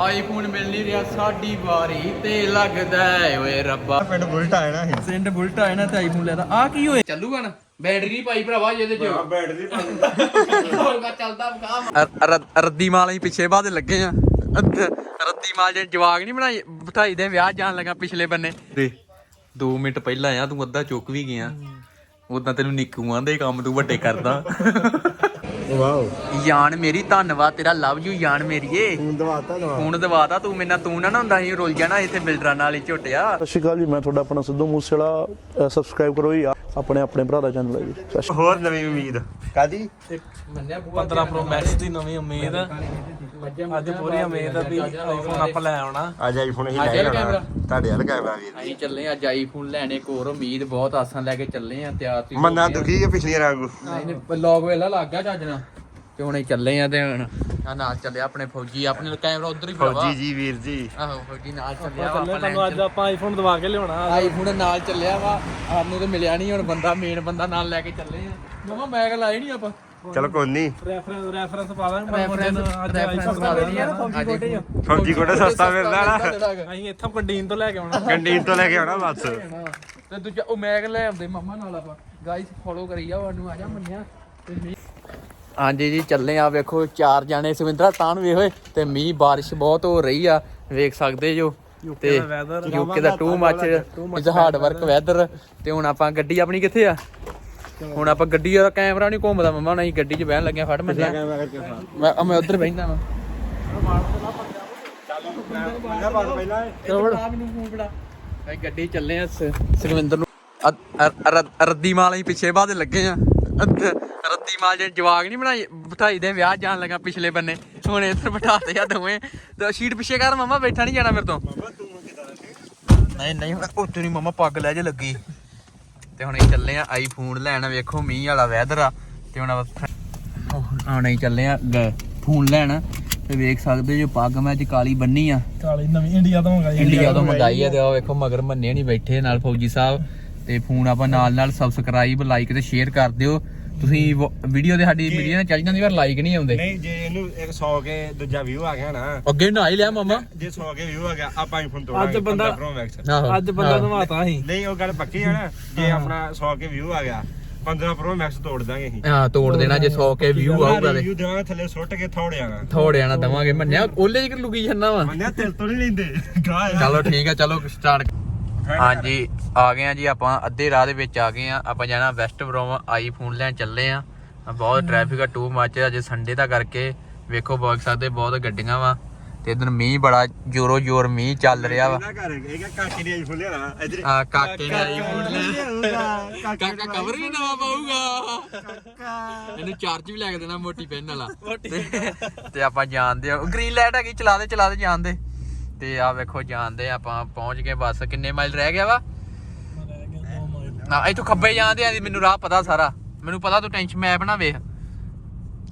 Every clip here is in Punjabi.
ਆਈਫੋਨ ਮਿਲ ਨਹੀਂ ਰਿਹਾ ਸਾਡੀ ਵਾਰੀ ਤੇ ਲੱਗਦਾ ਏ ਓਏ ਰੱਬਾ। ਪਿੰਡ ਬੁਲਟ ਆਇਆ ਨਾ ਅਸੀਂ ਸੈਂਡ ਬੁਲਟ ਆਇਆ ਨਾ ਤੇ ਆਈਫੋਨ ਲੈਦਾ ਆ ਕੀ ਹੋਏ ਚੱਲੂਗਾ ਨਾ। ਬੈਟਰੀ ਨਹੀਂ ਪਾਈ ਭਰਾਵਾ ਜਿਹਦੇ ਚ। ਬੈਟਰੀ ਹੋਗਾ ਚੱਲਦਾ ਕੰਮ ਰੱਦੀ ਮਾਲ ਅਸੀਂ ਪਿੱਛੇ ਬਾਅਦ ਲੱਗੇ ਆ। ਰੱਦੀ ਮਾਲ ਜੇ ਜਵਾਗ ਨਹੀਂ ਬਣਾਈ ਬਿਠਾਈ ਦੇ ਵਿਆਹ ਜਾਣ ਲੱਗਾ ਪਿਛਲੇ ਬੰਨੇ। ਦੇ 2 ਮਿੰਟ ਪਹਿਲਾਂ ਆ ਤੂੰ ਅੱਧਾ ਚੁੱਕ ਵੀ ਗਿਆ। ਉਦਾਂ ਤੈਨੂੰ ਨਿੱਕੂ ਆਂਦੇ ਕੰਮ ਤੂੰ ਵੱਡੇ ਕਰਦਾ। ਵਾਓ। ਯਾਨ ਮੇਰੀ ਧੰਨਵਾਦ ਤੇਰਾ ਲਵ ਯੂ ਯਾਨ ਮੇਰੀਏ। ਫੋਨ ਦਵਾਤਾ ਦਵਾ ਫੋਨ ਦਵਾਤਾ ਤੂੰ ਮੈਨਾਂ ਤੂੰ ਨਾ ਨਾ ਹੁੰਦਾ ਸੀ ਰੁੱਲ ਜਾਣਾ ਇੱਥੇ ਬਿਲਡਰਾਂ ਨਾਲ ਹੀ ਝੋਟਿਆ। ਸਤਿ ਸ਼੍ਰੀ ਅਕਾਲ ਜੀ ਮੈਂ ਤੁਹਾਡਾ ਆਪਣਾ ਸਿੱਧੂ ਮੂਸੇਵਾਲਾ ਸਬਸਕ੍ਰਾਈਬ ਕਰੋ ਜੀ। ਆਪਣੇ ਆਪਣੇ ਭਰਾ ਦਾ ਚੈਨਲ ਹੈ ਜੀ। ਸਤਿ ਸ਼੍ਰੀ ਹੋਰ ਨਵੀਂ ਉਮੀਦ? ਕਾਦੀ 15 Pro Max ਦੀ ਨਵੀਂ ਉਮੀਦ। ਅੱਜ ਪੂਰੀ ਉਮੀਦ ਆ ਵੀ ਆਈਫੋਨ ਆਪ ਲੈ ਆਉਣਾ। ਅੱਜ ਆਈਫੋਨ ਹੀ ਲੈ ਆਉਣਾ? ਤੁਹਾਡੇ ਵਾਲਾ ਕੈਮਰਾ ਵੀਰ ਅਸੀਂ ਚੱਲੇ ਅੱਜ ਆਈਫੋਨ ਲੈਣੇ ਇੱਕ ਹੋਰ ਉਮੀਦ ਬਹੁਤ ਆਸਾਂ ਲੈ ਕੇ ਚੱਲੇ ਆ ਤਿਆਰ ਤੀ ਮੰਨਾ ਦੁਖੀ ਹੈ ਪਿਛਲੀਆਂ ਵਾਂਗੂ ਨਹੀਂ ਨਹੀਂ ਲੋਗ ਵੇਲਾ ਲੱਗ ਗਿਆ ਚੱਜ ਨਾਲ ਤੇ ਹੁਣ ਚੱਲੇ ਆ ਤੇ ਹੁਣ ਆ ਨਾਲ ਚੱਲਿਆ ਆਪਣੇ ਫੌਜੀ ਆਪਣੇ ਕੈਮਰਾ ਉਧਰ ਹੀ ਭਰਾਵਾ ਫੌਜੀ ਜੀ ਵੀਰ ਜੀ। ਆਹੋ ਫੌਜੀ ਨਾਲ ਚੱਲਿਆ ਵਾ ਆਪਾਂ ਤੁਹਾਨੂੰ ਅੱਜ ਆਪਾਂ ਆਈਫੋਨ ਦਵਾ ਕੇ ਲਿਆਉਣਾ। ਆਈਫੋਨ ਨਾਲ ਚੱਲਿਆ ਵਾ ਸਾਨੂੰ ਤੇ ਮਿਲਿਆ ਨਹੀਂ ਹੁਣ ਬੰਦਾ ਮੇਨ ਬੰਦਾ ਨਾਲ ਲੈ ਕੇ ਚੱਲੇ ਆ। ਮਮਾ ਮੈਗ ਲਾਏ ਨਹੀਂ ਆਪਾਂ। ਚਲੋ ਕੋਈ ਨਹੀਂ ਰੈਫਰੈਂਸ ਰੈਫਰੈਂਸ ਪਾ ਦਾਂਗੇ ਪਰ ਮੁੰਡੇ ਰੈਫਰੈਂਸ ਨੂੰ ਅੱਜ ਰੈਫਰੈਂਸ ਦਵਾ ਦੇਣੀ ਆ ਫੌਜੀ ਕੋਟੇ ਫੌਜੀ ਕੋਟਾ ਸਸਤਾ ਮਿਲਦਾ ਨਾ। ਅਸੀਂ ਇੱਥੋਂ ਕੰਟੀਨ ਤੋਂ ਲੈ ਕੇ ਆਉਣਾ। ਕੰਟੀਨ ਤੋਂ ਲੈ ਕੇ ਆਉਣਾ ਬਸ। ਤੇ ਦੂਜਾ ਉਹ ਮੈਗ ਲੈ ਆਉਂਦੇ ਮਮਾ ਨਾਲ ਆਪਾਂ। ਗਾਇਸ ਫੋਲੋ ਕਰੀ ਜਾ ਉਹਨੂੰ ਆ ਜਾ ਮੰਨਿਆ। ਹਾਂਜੀ ਜੀ ਚੱਲੇ ਆ ਵੇਖੋ ਚਾਰ ਜਾਣੇ ਸੁਵਿੰਦਰਾ ਤਾਂ ਨੂੰ ਵੇਖੋ ਤੇ ਮੀਂਹ ਬਾਰਿਸ਼ ਬਹੁਤ ਹੋ ਰਹੀ ਆ। ਵੇਖ ਸਕਦੇ ਜੋ। ਤੇ UK the too much is hard work weather ਤੇ ਹੁਣ ਆਪਾਂ ਗੱਡੀ ਆਪਣੀ ਕਿੱਥੇ ਆ? ਹੁਣ ਆਪਾਂ ਗੱਡੀ ਦਾ ਕੈਮਰਾ ਨਹੀਂ ਘੁੰਮਦਾ ਮਮਾ ਨਹੀਂ ਗੱਡੀ 'ਚ ਬਹਿਣ ਲੱਗਿਆ ਫੜ ਮੰਨਿਆ ਮੈਂ ਮੈਂ ਉਧਰ ਬਹਿੰਦਾ ਵਾਂ। ਚਲੋ ਵੜ ਮੈਨੂੰ ਫੋਨ ਫੜਾ। ਭਾਈ ਗੱਡੀ ਚੱਲੇ ਆ ਸ- ਸੁਖਵਿੰਦਰ ਨੂੰ। ਅ- ਅ- ਰ- ਰੱਦੀ ਮਾਲ ਅਸੀਂ ਪਿੱਛੇ ਬਾਅਦ ਲੱਗੇ ਆ। ਰੱਦੀ ਮਾਲ ਜੇ ਜਵਾਗ ਨਹੀਂ ਬਣਾਈ ਬਿਠਾਈ ਦੇ ਵਿਆਹ ਜਾਣ ਲੱਗਾ ਪਿਛਲੇ ਬੰਨੇ। ਹੁਣ ਇੱਧਰ ਬਿਠਾਤੇ ਆ ਦੋਵੇਂ। ਤੇ ਸ਼ੀਟ ਪਿੱਛੇ ਕਰ ਮਮਾ ਬੈਠਾ ਨਹੀਂ ਜਾਣਾ ਮੇਰੇ ਤੋਂ। ਨਹੀਂ ਨਹੀਂ ਉਹ ਤੇਰੀ ਮਮਾ ਪੱਗ ਲੈ ਜੇ ਲੱਗੀ। ਤੇ ਹੁਣ ਅਸੀਂ ਚੱਲੇ ਆ ਆਈਫੋਨ ਲੈਣ ਵੇਖੋ ਮੀਂਹ ਵਾਲਾ ਵੈਦਰ ਆ ਤੇ ਹੁਣ ਹੁਣ ਅਸੀਂ ਚੱਲੇ ਆ ਫੋਨ ਲੈਣ ਤੇ ਵੇਖ ਸਕਦੇ ਜੋ ਪੱਗ ਮੈਂ ਅੱਜ ਕਾਲੀ ਬੰਨੀ ਆ। ਕਾਲੀ ਨਵੀਂ ਇੰਡੀਆ ਤੋਂ ਮੰਗਾਈ ਇੰਡੀਆ ਤੋਂ ਮੰਗਾਈ ਆ ਤੇ ਉਹ ਵੇਖੋ ਮਗਰ ਮੰਨੇ ਨਹੀਂ ਬੈਠੇ ਨਾਲ ਫੌਜੀ ਸਾਹਿਬ ਤੇ ਫੋਨ ਆਪਾਂ ਨਾਲ ਨਾਲ ਸਬਸਕ੍ਰਾਈਬ ਲਾਈਕ ਤੇ ਸ਼ੇਅਰ ਕਰ ਦਿਓ। ਤੁਸੀਂ ਵੀਡੀਓ ਦੇ ਸਾਡੀ ਵੀਡੀਓ ਨਾਲ ਚੱਲ ਜਾਂਦੀ ਪਰ ਲਾਈਕ ਨਹੀਂ ਆਉਂਦੇ। ਨਹੀਂ ਜੇ ਇਹਨੂੰ 100 ਕੇ ਦੂਜਾ ਵਿਊ ਆ ਗਿਆ ਨਾ। ਅੱਗੇ ਨਾ ਹੀ ਲਿਆ ਮਮਾ। ਜੇ 100 ਕੇ ਵਿਊ ਆ ਗਿਆ ਆਪਾਂ ਆਈਫੋਨ ਤੋੜਾਂਗੇ ਅੱਜ ਬੰਦਾ- 15 Pro Max ਆਹੋ ਅੱਜ ਬੰਦਾ ਨਵਾਤਾ ਸੀ ਨਹੀਂ ਉਹ ਗੱਲ ਪੱਕੀ ਆ ਨਾ। ਜੇ ਆਪਣਾ 100 ਕੇ ਵਿਊ ਆ ਗਿਆ 15 Pro Max ਤੋੜ ਦਾਂਗੇ ਅਸੀਂ। ਹਾਂ ਤੋੜ ਦੇਣਾ ਜੇ 100 ਕੇ ਵਿਊ ਆਊਗਾ ਤੇ। ਰਿਵਿਊ ਦੇਵਾਂਗੇ ਥੱਲੇ ਸੁੱਟ ਕੇ ਮੰਨਿਆ ਉਹਲੇ ਜਿਕਰ ਲੁਕੀ ਜਾਂਦਾ ਵਾ? ਮੰਨਿਆ ਤੇਲ ਤੋਂ ਨਹੀਂ ਲੈਂਦੇ। ਗਾਹ ਚਲੋ ਠੀਕ ਆ ਚਲੋ ਸਟਾਰਟ ਹਾਂਜੀ ਆ ਗਏ ਆ ਜੀ ਆਪਾਂ ਅੱਧੇ ਰਾਹ ਦੇ ਵਿੱਚ ਆ ਗਏ ਆ। ਆਪਾਂ ਜਾਣਾ ਵੈਸਟ ਬਰੋਮ ਆਈਫੋਨ ਲੈਣ ਚੱਲੇ ਆ। ਬਹੁਤ ਟ੍ਰੈਫਿਕ ਆ ਟੂ ਮੱਚ ਅੱਜ ਸੰਡੇ ਦਾ ਕਰਕੇ ਵੇਖੋ ਬੋਕ ਸਕਦੇ ਬਹੁਤ ਗੱਡੀਆਂ ਵਾ। ਤੇ ਇਧਰ ਮੀਂਹ ਬੜਾ ਜ਼ੋਰੋ ਜ਼ੋਰ ਮੀਂਹ ਚੱਲ ਰਿਹਾ ਵਾ। ਕਾਕੇ ਦੀ ਆਈਫੋਨ ਲਿਆਣਾ ਇਧਰ ਆ ਕਾਕੇ ਨੇ ਆਈਫੋਨ ਲੈ ਕਾਕਾ ਕਵਰ ਵੀ ਨਵਾਂ ਪਾਊਗਾ। ਇਹਨੂੰ ਚਾਰਜ ਵੀ ਲੈ ਕੇ ਦੇਣਾ ਮੋਟੀ ਪੈਨ ਵਾਲਾ। ਤੇ- ਤੇ ਆਪਾਂ ਜਾਣਦੇ ਆ। ਗ੍ਰੀਨ ਲਾਈਟ ਹੈਗੀ ਚਲਾ ਦੇ ਚਲਾ ਦੇ ਜਾਣਦੇ। ਤੇ ਆ ਵੇਖੋ ਜਾਣਦੇ ਆ ਆਪਾਂ ਪਹੁੰਚ ਗਏ ਬਸ। ਕਿੰਨੇ ਮਾਈਲ ਰਹਿ ਗਿਆ ਵਾ? ਨਾ ਇੱਥੋਂ ਖੱਬੇ ਜਾਂਦੇ ਆ ਮੈਨੂੰ ਰਾਹ ਪਤਾ ਸਾਰਾ। ਮੈਨੂੰ ਪਤਾ ਤੂੰ ਟੈਨਸ਼ਨ ਮੈਪ ਨਾ ਵੇਖ।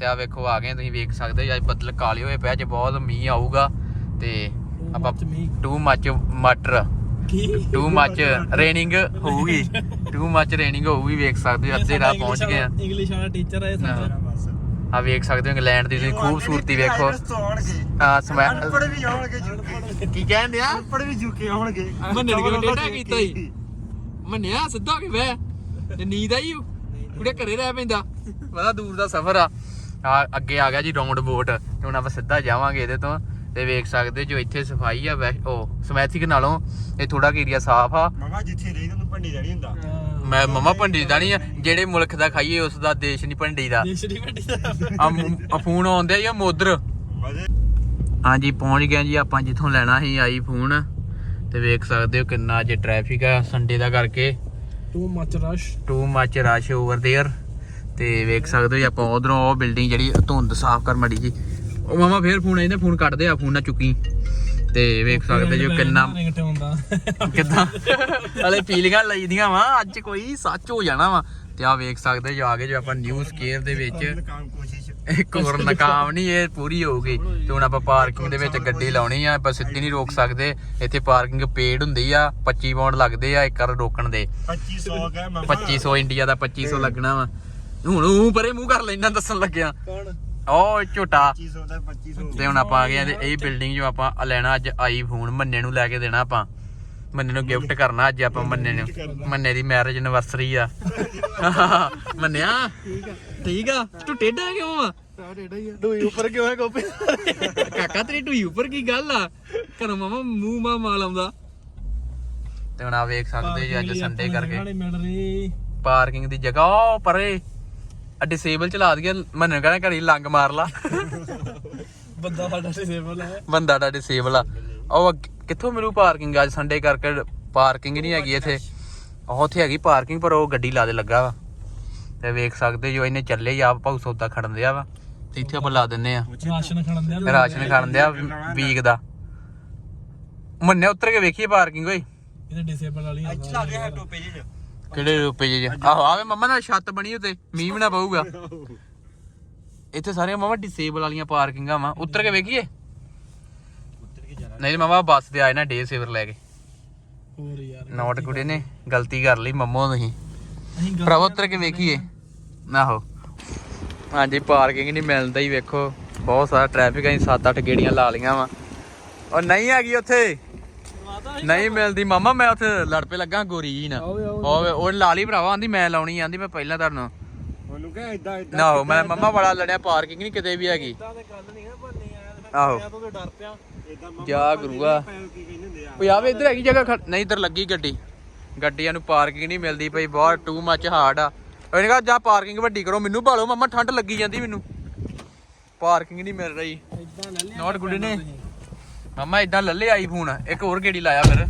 ਤੇ ਆ ਵੇਖੋ ਆ ਗਏ ਤੁਸੀਂ ਵੇਖ ਸਕਦੇ ਹੋ ਅੱਜ ਬੱਦਲ ਕਾਲੇ ਹੋਏ ਪਏ ਅੱਜ ਬਹੁਤ ਮੀਂਹ ਆਊਗਾ। ਤੇ ਆਪਾਂ ਟੂ ਮੱਚ ਮਟਰ ਟੂ ਮੱਚ ਰੇਨਿੰਗ ਹੋਊਗੀ। ਟੂ ਮੱਚ ਰੇਨਿੰਗ ਹੋਊਗੀ ਵੇਖ ਸਕਦੇ ਹੋ ਅੱਧੇ ਰਾਹ ਪਹੁੰਚ ਗਏ ਆ। ਇੰਗਲਿਸ਼ ਵਾਲਾ ਟੀਚਰ ਹੈ। ਸਾਡਾ। ਆ ਵੇਖ ਸਕਦੇ ਹੋ ਇੰਗਲੈਂਡ ਦੀ ਤੁਸੀਂ ਖੂਬਸੂਰਤੀ ਵੇਖੋ। ਆ ਸਮੈ ਪੜ ਵੀ ਆਉਣਗੇ ਜੁਕੇ ਕੀ। ਕਹਿੰਦੇ ਆ? ਪੜ ਵੀ ਜੁਕੇ ਆਉਣਗੇ ਮੰਨੇ ਨੇ ਡੇਟਾ ਕੀਤਾ ਹੀ। ਮੰਨਿਆ ਸਿੱਧਾ ਹੋ ਕੇ ਬਹਿ। ਤੇ ਨੀਂਦ ਆਈ ਉਹ। ਕੁੜੇ ਘਰੇ ਰਹਿ ਪੈਂਦਾ। ਬੜਾ ਦੂਰ ਦਾ ਸਫ਼ਰ ਆ। ਆ ਅੱਗੇ ਆ ਗਿਆ ਜੀ ਰਾਉਂਡ ਬੋਟ। ਤੇ ਹੁਣ ਆਪਾਂ ਸਿੱਧਾ ਜਾਵਾਂਗੇ ਇਹਦੇ ਤੋਂ। ਤੇ ਵੇਖ ਸਕਦੇ ਜੋ ਇੱਥੇ ਸਫ਼ਾਈ ਆ ਉਹ ਸਮੈਥਿਕ ਨਾਲੋਂ ਇਹ ਥੋੜਾ ਏਰੀਆ ਸਾਫ਼ ਆ। ਮਮਾ ਜਿੱਥੇ ਰਹੀ ਤੈਨੂੰ ਭੰਡੀ ਜਾਣੀ ਹੁੰਦਾ। ਮੈਂ ਮਮਾ ਭੰਡੀ ਦਾ ਨਹੀਂ ਆ ਜਿਹੜੇ ਮੁਲਕ ਦਾ ਖਾਈਏ ਉਸ ਦਾ ਦੇਸ਼ ਨਹੀਂ ਭੰਡੀ ਦਾ ਦੇਸ਼ੜੀ ਵੱਡੀ ਦਾ ਆ ਮ- ਆ ਫੋਨ ਆਉਂਦੇ ਆ ਮੋਦਰ ਮਜ਼ੇ ਹਾਂਜੀ ਪਹੁੰਚ ਗਏ ਜੀ ਆਪਾਂ ਜਿੱਥੋਂ ਲੈਣਾ ਸੀ ਆਈਫੋਨ ਤੇ ਵੇਖ ਸਕਦੇ ਹੋ ਕਿੰਨਾ ਅੱਜ ਟ੍ਰੈਫਿਕ ਆ ਸੰਡੇ ਦਾ ਕਰਕੇ too much rush too much rush over there ਤੇ ਵੇਖ ਸਕਦੇ ਹੋ ਜੀ ਆਪਾਂ ਉਧਰੋਂ ਉਹ ਬਿਲਡਿੰਗ ਜਿਹੜੀ ਧੁੰਦ ਸਾਫ਼ ਕਰ ਮੜੀ ਜੀ ਉਹ ਮਾਮਾ ਫੇਰ ਫੋਨ ਆਇੰਦਾ ਫੋਨ ਕੱਢਦੇ ਆ ਫੋਨ ਨਾ ਚੁੱਕੀ ਤੇ ਵੇਖ ਸਕਦੇ ਜੋ ਕਿੰਨਾ ਰਿੰਗਟੇ ਹੁੰਦਾ। ਕਿਦਾਂ? ਹਲੇ ਫੀਲਿੰਗਾਂ ਲਈਦੀਆਂ ਵਾ ਅੱਜ ਕੋਈ ਸੱਚ ਹੋ ਜਾਣਾ ਵਾ। ਤੇ ਆ ਵੇਖ ਸਕਦੇ ਜੋ ਆ ਗਏ ਜੋ ਆਪਾਂ ਨਿਊ ਸਕੇਅਰ ਦੇ ਵਿੱਚ ਇੱਕ ਹੋਰ ਨਕਾਮ ਨਹੀਂ ਇਹ ਪੂਰੀ ਹੋਊਗੀ। ਤੇ ਹੁਣ ਆਪਾਂ ਪਾਰਕਿੰਗ ਦੇ ਵਿੱਚ ਗੱਡੀ ਲਾਉਣੀ ਆ ਆਪਾਂ ਸਿੱਧੀ ਨਹੀਂ ਰੋਕ ਸਕਦੇ। ਇੱਥੇ ਪਾਰਕਿੰਗ ਪੇਡ ਹੁੰਦੀ ਆ 25 ਪਾਉਂਡ ਲੱਗਦੇ ਆ ਇੱਕ ਵਾਰ ਰੋਕਣ ਦੇ। 2500 ਕਹੇ ਮਮਾ 2500 ਇੰਡੀਆ ਦਾ 2500 ਲੱਗਣਾ ਵਾ। ਹੁਣ ਉਹ ਪਰੇ ਮੂੰਹ ਕਰ ਲੈਣਾ ਦੱਸਣ ਲੱਗਿਆ। ਓ ਝੋਟਾ। 2500 ਦਾ 2500 ਤੇ ਹੁਣ ਆਪਾਂ ਆ ਗਏ ਆ ਤੇ ਇਹ ਬਿਲਡਿੰਗ ਜੋ ਆਪਾਂ ਲੈਣਾ ਅੱਜ ਆਈਫੋਨ ਮੰਨੇ ਨੂੰ ਲੈ ਕੇ ਦੇਣਾ ਆਪਾਂ। ਮੰਨੇ ਨੂੰ ਗਿਫਟ ਕਰਨਾ ਅੱਜ ਆਪਾਂ ਮੰਨੇ ਨੂੰ। ਮੰਨੇ ਦੀ ਮੈਰਿਜ ਐਨਵਰਸਰੀ ਆ। ਮੰਨਿਆ? ਠੀਕ ਆ। ਠੀਕ ਆ? ਤੂੰ ਟੇਢਾ ਕਿਉਂ ਆ? ਡੂਈ ਉੱਪਰ ਕਿਉਂ ਹੈ ਗੋਪੀ? ਕਾਕਾ ਤੇਰੀ ਢੂਈ ਉੱਪਰ ਕੀ ਗੱਲ ਆ? ਘਰੋਂ ਮਾਮਾ ਮੂੰਹ ਮਾ ਮਾਲ ਆਉਂਦਾ। ਤੇ ਹੁਣ ਆ ਵੇਖ ਸਕਦੇ ਜੀ ਅੱਜ ਸੰਡੇ ਕਰਕੇ। ਮਿਲ ਰਹੀ ਪਾਰਕਿੰਗ ਦੀ ਜਗ੍ਹਾ ਉਹ ਪਰੇ। ਆ ਡਿਸੇਬਲ ਚਲਾ ਦਈਏ ਮੰਨਣ ਕਹਿੰਦਾ ਘੜੀ ਲੰਗ ਮਾਰ ਲਾ। ਬੰਦਾ ਸਾਡਾ ਡਿਸੇਬਲ ਹੈ। ਬੰਦਾ ਦਾ ਡਿਸੇਬਲ ਆ। ਉਹ ਅੱਗੇ- ਕਿੱਥੋਂ ਮਿਲੂ ਪਾਰਕਿੰਗ ਅੱਜ ਸੰਡੇ ਕਰਕੇ ਪਾਰਕਿੰਗ ਨਹੀਂ ਹੈਗੀ ਇੱਥੇ। ਉਹ ਉੱਥੇ ਹੈਗੀ ਪਾਰਕਿੰਗ ਪਰ ਉਹ ਗੱਡੀ ਲਾ ਦੇ ਲੱਗਾ ਵਾ। ਤੇ ਵੇਖ ਸਕਦੇ ਜੋ ਇਹਨੇ ਚੱਲੇ ਹੀ ਆ ਭਾਉ ਸੌਦਾ ਖੜਨ ਦਿਆ ਵਾ। ਤੇ ਇੱਥੇ ਆਪਾਂ ਲਾ ਦਿੰਨੇ ਆ। ਰਾਸ਼ਨ ਖੜਨ ਦਿਆ ਰਾਸ਼ਨ ਖੜਨ ਦਿਆ ਵੀਕ ਦਾ। ਮੰਨੇ ਉਤਰ ਕੇ ਵੇਖੀਏ ਪਾਰਕਿੰਗ ਓਏ ਇਹਦੇ ਡਿਸੇਬਲ ਵਾਲੀ ਆ। ਇੱਥੇ ਲੱਗ ਗਿਆ ਟੋਪੇ ਜੀ। ਕਿਹੜੇ ਰੁਪਏ ਜੇ? ਆਹੋ ਆਵੇ ਮੰਮਾ ਨਾਲ ਛੱਤ ਬਣੀ ਉਤੇ ਮੀਂਹ ਵੀ ਨਾ ਪਊਗਾ। ਇੱਥੇ ਸਾਰੀਆਂ ਮਾਮਾ ਡਿਸੇਬਲ ਵਾਲੀਆਂ ਪਾਰਕਿੰਗਾਂ ਵਾ। ਉਤਰ ਕੇ ਵੇਖੀਏ? ਨਹੀਂ ਮਾਮਾ ਬੱਸ ਤੇ ਆਏ ਨਾ ਡੇ ਸੇਵਰ ਲੈ ਕੇ। ਹੋਰ ਯਾਰ ਨੋਟ ਕੁੜੇ ਨੇ ਗਲਤੀ ਕਰ ਲਈ ਮੰਮੋ ਤੁਸੀਂ। ਭਰਾਵਾ ਉਤਰ ਕੇ ਵੇਖੀਏ। ਆਹੋ। ਹਾਂਜੀ ਪਾਰਕਿੰਗ ਨਹੀਂ ਮਿਲਦਾ ਹੀ ਵੇਖੋ। ਬਹੁਤ ਸਾਰਾ ਟ੍ਰੈਫਿਕ ਅਸੀਂ 7-8 ਗੇੜੀਆਂ ਲਾ ਲੀਆਂ ਵਾ। ਉਹ ਨਹੀਂ ਹੈਗੀ ਉੱਥੇ। ਨਹੀਂ ਮਿਲਦੀ ਮਾਮਾ ਮੈਂ ਉੱਥੇ ਲੜ ਪੇ ਲੱਗਾ ਗੋਰੀ ਜੀ ਨਾਲ। ਹੋਵੇ ਉਹ ਲਾ ਲਈ ਭਰਾਵਾ ਆਂਦੀ ਮੈਂ ਲਾਉਣੀ ਆਂਦੀ ਮੈਂ ਪਹਿਲਾਂ ਤੁਹਾਨੂੰ ਉਹਨੂੰ ਕਹੇ ਇਦਾਂ ਇਦਾਂ ਨਾ ਮੈਂ ਮੰਮਾ ਬੜਾ ਲੜਿਆ ਪਾਰਕਿੰਗ ਨਹੀਂ ਕਿਤੇ ਵੀ ਹੈਗੀ। ਇਦਾਂ ਤੇ ਗੱਲ ਨਹੀਂ ਹੈ ਬੰਨੀ ਆਇਆ ਆਹੋ। ਮੈਂ ਤਾਂ ਡਰ ਪਿਆ। ਇਦਾਂ ਮੰਮਾ ਜਾ ਗੁਰੂਆ ਕੀ ਕਹਿੰਦੇ ਹੁੰਦੇ ਆ। ਓਏ ਆਵੇ ਇੱਧਰ ਹੈਗੀ ਜਗ੍ਹਾ ਨਹੀਂ ਇੱਧਰ ਲੱਗੀ ਗੱਡੀ। ਗੱਡੀਆਂ ਨੂੰ ਪਾਰਕਿੰਗ ਨਹੀਂ ਮਿਲਦੀ ਪਈ ਬਹੁਤ ਟੂ ਮੱਚ ਹਾਰਡ ਆ। ਉਹਨੇ ਕਹਾ ਜਾਂ ਪਾਰਕਿੰਗ ਵੱਡੀ ਕਰੋ ਮੈਨੂੰ ਭਾਲੋ ਮੰਮਾ ਠੰਡ ਲੱਗੀ ਜਾਂਦੀ ਮੈਨੂੰ। ਪਾਰਕਿੰਗ ਨਹੀਂ ਮਿਲ ਰਹੀ। ਇਦਾਂ ਲੈ ਲਿਆ ਨੋਟ ਗੁੱਡ ਨੇ। ਮੰਮਾ ਇਦਾਂ ਲੱਲੇ ਆਈਫੋਨ ਇੱਕ ਹੋਰ ਗੇੜੀ ਲਾਇਆ ਫਿਰ।